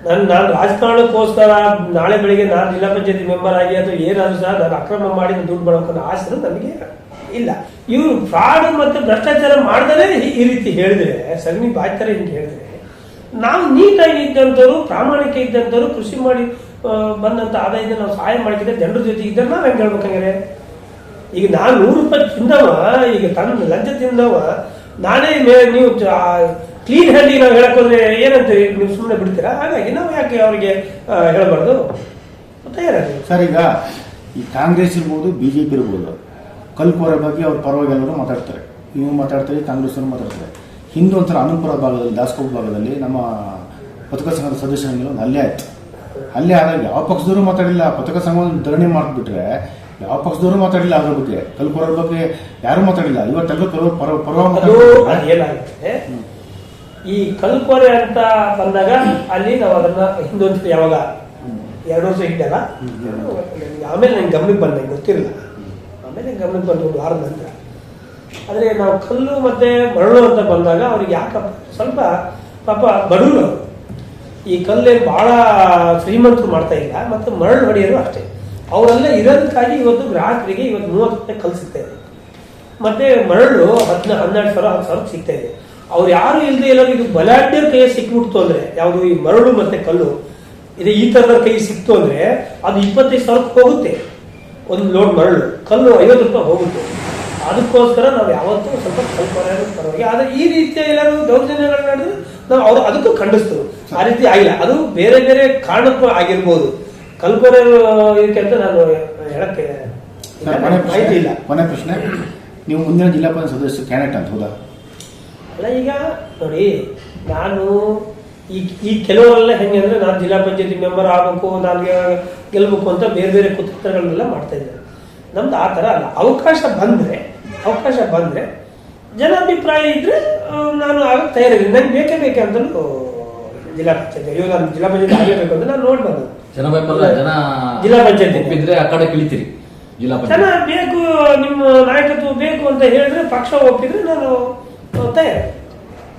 ನಾನು ನಾನು ರಾಜಕಾರಣಕ್ಕೋಸ್ಕರ ನಾಳೆ ಬೆಳಿಗ್ಗೆ ನಾನು ಜಿಲ್ಲಾ ಪಂಚಾಯತಿ ಮೆಂಬರ್ ಆಗಿ ಅಥವಾ ಏನಾದರೂ ಸಹ ನಾನು ಅಕ್ರಮ ಮಾಡಿ ದುಡ್ಡು ಮಾಡೋಕ್ಕನ್ನ ಆಸೆ ನನಗೆ ಇಲ್ಲ. ಇವರು ಫ್ರಾಡ್ ಮತ್ತು ಭ್ರಷ್ಟಾಚಾರ ಮಾಡ್ದೇ ಈ ರೀತಿ ಹೇಳಿದ್ರೆ, ಸಗಣಿ ಬಾಯ್ತಾರೆ ಹಿಂಗೆ ಹೇಳಿದ್ರೆ, ನಾವು ನೀಟಾಗಿ ಇದ್ದಂಥವ್ರು, ಪ್ರಾಮಾಣಿಕ ಇದ್ದಂಥವ್ರು ಕೃಷಿ ಮಾಡಿ ಬಂದಂತ ಬಂದಂಥ ಆದಾಯದಿಂದ ನಾವು ಸಹಾಯ ಮಾಡಿದ್ರೆ ಜನರ ಜೊತೆ ಇದ್ದ ನಾವು ಹೆಂಗೆ ಹೇಳ್ಬೇಕಂದ್ರೆ ಈಗ ನಾನು ನೂರು ರೂಪಾಯಿ ತಿಂದವ, ಈಗ ತನ್ನ ಲಂಚ ತಿಂದವ, ನಾನೇ ನೀವು ಕ್ಲೀನ್ ಹ್ಯಾಂಡ್ ನಾವು ಹೇಳಕ್ಕೋದ್ರೆ ಏನಂತ ನೀವು ಸುಮ್ಮನೆ ಬಿಡ್ತೀರಾ? ಹಾಗಾಗಿ ನಾವು ಯಾಕೆ ಅವರಿಗೆ ಹೇಳಬಾರ್ದು? ತಯಾರಾಗಿ ಸರ್, ಈಗ ಈ ಕಾಂಗ್ರೆಸ್ ಇರ್ಬೋದು, ಬಿಜೆಪಿ ಇರ್ಬೋದು ಕಲ್ಕೋರ ಬಗ್ಗೆ ಅವ್ರು ಪರವಾಗಿ ಎಲ್ಲರೂ ಮಾತಾಡ್ತಾರೆ. ನೀವು ಮಾತಾಡ್ತೀರಿ ಕಾಂಗ್ರೆಸ್ ಅವರು ಮಾತಾಡ್ತಾರೆ. ಹಿಂದೂ ಒಂಥರ ಅನುಪುರ ಭಾಗದಲ್ಲಿ ದಾಸಕೋಪ್ ಭಾಗದಲ್ಲಿ ನಮ್ಮ ಪತ್ರಿಕಾ ಸಂಘದ ಸದಸ್ಯರ ಮೇಲೆ ಒಂದು ಹಲ್ಲೆ ಆಯ್ತು. ಹಲ್ಲೆ ಆದಾಗ ಯಾವ ಪಕ್ಷದವರು ಮಾತಾಡಿಲ್ಲ? ಪತ್ರಕ ಸಂಘವನ್ನು ಧರಣಿ ಮಾಡಿಬಿಟ್ರೆ ಯಾವ ಪಕ್ಷದವರು ಮಾತಾಡಿಲ್ಲ ಅದ್ರ ಬಗ್ಗೆ? ಕಲ್ಕೋರ ಬಗ್ಗೆ ಯಾರು ಮಾತಾಡಿಲ್ಲ. ಇವತ್ತೆಲ್ಲರೂ ಕಲ್ವ ಪರ ಪರವಾಗಿ ಏನಾಗುತ್ತೆ? ಈ ಕಲ್ಕೋರೆ ಅಂತ ಬಂದಾಗ ಅಲ್ಲಿ ನಾವು ಅದನ್ನ ಹಿಂದೊಂದು ಯಾವಾಗ? ಎರಡು ವರ್ಷ ಹಿಂದೆಲ್ಲ ಆಮೇಲೆ ನಂಗೆ ಗಮನಕ್ಕೆ ಬಂದ ಗೊತ್ತಿರಲ್ಲ ಗೊತ್ತಿರಲಿಲ್ಲ. ಆಮೇಲೆ ಗಮನಕ್ಕೆ ಬಂತು ಒಂದು ನಂತರ. ಆದರೆ ನಾವು ಕಲ್ಲು ಮತ್ತೆ ಮರಳು ಅಂತ ಬಂದಾಗ ಅವ್ರಿಗೆ ಯಾಕಪ್ಪ ಸ್ವಲ್ಪ ಪಾಪ ಬಡವರು. ಈ ಕಲ್ಲೇನು ಬಹಳ ಶ್ರೀಮಂತರು ಮಾಡ್ತಾ ಇಲ್ಲ, ಮತ್ತು ಮರಳು ಹೊಡೆಯೋರು ಅಷ್ಟೇ. ಅವರೆಲ್ಲ ಇರೋದಕ್ಕಾಗಿ ಇವತ್ತು ಗ್ರಾಹಕರಿಗೆ ಇವತ್ತು ಮೂವತ್ತು ರೂಪಾಯಿ ಕಲ್ ಸಿಗ್ತಾ ಇದೆ ಮತ್ತೆ ಮರಳು ಹದಿನ, ಹನ್ನೆರಡು ಸಾವಿರ, ಹತ್ತು ಸಾವಿರ ಸಿಗ್ತಾ ಇದೆ. ಅವ್ರು ಯಾರು ಇಲ್ಲದೆ ಎಲ್ಲರೂ ಇದು ಬಲಾಢ್ಯರ ಕೈ ಸಿಕ್ಬಿಡ್ತು ಅಂದ್ರೆ, ಯಾವುದು ಈ ಮರಳು ಮತ್ತೆ ಕಲ್ಲು, ಇದು ಈ ತರದ ಕೈ ಸಿಕ್ತು ಅಂದ್ರೆ, ಅದು ಇಪ್ಪತ್ತೈದು ಸಾವಿರಕ್ಕೆ ಹೋಗುತ್ತೆ. ಒಂದು ಲೋಡ್ ಮರಳು ಕಲ್ಲು ಐವತ್ತು ರೂಪಾಯಿ ಹೋಗುತ್ತೆ. ಅದಕ್ಕೋಸ್ಕರ ನಾವು ಯಾವತ್ತೂ ಸ್ವಲ್ಪ ಸ್ವಲ್ಪ ಪರವಾಗಿ ಆದರೆ ಈ ರೀತಿಯ ಎಲ್ಲರೂ ದೌರ್ಜನ್ಯಗಳು ನಡೆದ್ರೆ ನಾವು ಅವರು ಅದಕ್ಕೂ ಖಂಡಿಸ್ತು ಆ ರೀತಿ ಆಗಿಲ್ಲ. ಅದು ಬೇರೆ ಬೇರೆ ಕಾರಣಕ್ಕೂ ಆಗಿರ್ಬೋದು. ಕಲ್ಪನೆ ಇದಕ್ಕೆ ಅಂತ ನಾನು ಹೇಳಕ್ಕೆ ಮಾಹಿತಿ ಇಲ್ಲ. ಕೊನೆ ಪ್ರಶ್ನೆ. ನೀವು ಮುಂದಿನ ಜಿಲ್ಲಾ ಪಂಚಾಯತ್ ಸದಸ್ಯ ಕ್ಯಾಂಡಿಡೇಟ್ ಅಂತ ಹೌದಾ? ಅಲ್ಲ ಈಗ ನೋಡಿ ನಾನು ಈ ಈ ಕೆಲವರೆಲ್ಲ ಹೆಂಗೆ ಅಂದ್ರೆ ನಾನು ಜಿಲ್ಲಾ ಪಂಚಾಯತಿ ಮೆಂಬರ್ ಆಗಬೇಕು ನಾನು ಗೆಲ್ಬೇಕು ಅಂತ ಬೇರೆ ಬೇರೆ ಕುತಂತ್ರಗಳನ್ನೆಲ್ಲ ಮಾಡ್ತಾ ಇದ್ದಾರೆ. ನಮ್ದು ಆ ಥರ ಅಲ್ಲ. ಅವಕಾಶ ಬಂದ್ರೆ ಅವಕಾಶ ಬಂದ್ರೆ ಜನಾಭಿಪ್ರಾಯ ಇದ್ರೆ ನಾನು ಆಗ ತಯಾರಿದ್ದೀನಿ. ನನ್ಗೆ ಬೇಕೇ ಬೇಕೆ ಅಂತಲೂ ಜಿಲ್ಲಾ ಪಂಚಾಯತಿ ಅಯ್ಯೋ ನಾನು ಜಿಲ್ಲಾ ಪಂಚಾಯತಿ ಆಗಲೇಬೇಕು ಅಂತ ನಾನು ನೋಡಿ ಬಂದು ಜನ ಜನ ಜಿಲ್ಲಾ ಪಂಚಾಯತಿ. ಒಪ್ಪಿದ್ರೆ ಆ ಕಡೆ ಇಳಿತೀರಿ ಜಿಲ್ಲಾ ಜನ ಬೇಕು ನಿಮ್ಮ ನಾಯಕತ್ವ ಬೇಕು ಅಂತ ಹೇಳಿದ್ರೆ ಪಕ್ಷ ಒಪ್ಪಿದ್ರೆ ನಾನು ತಯಾರಿ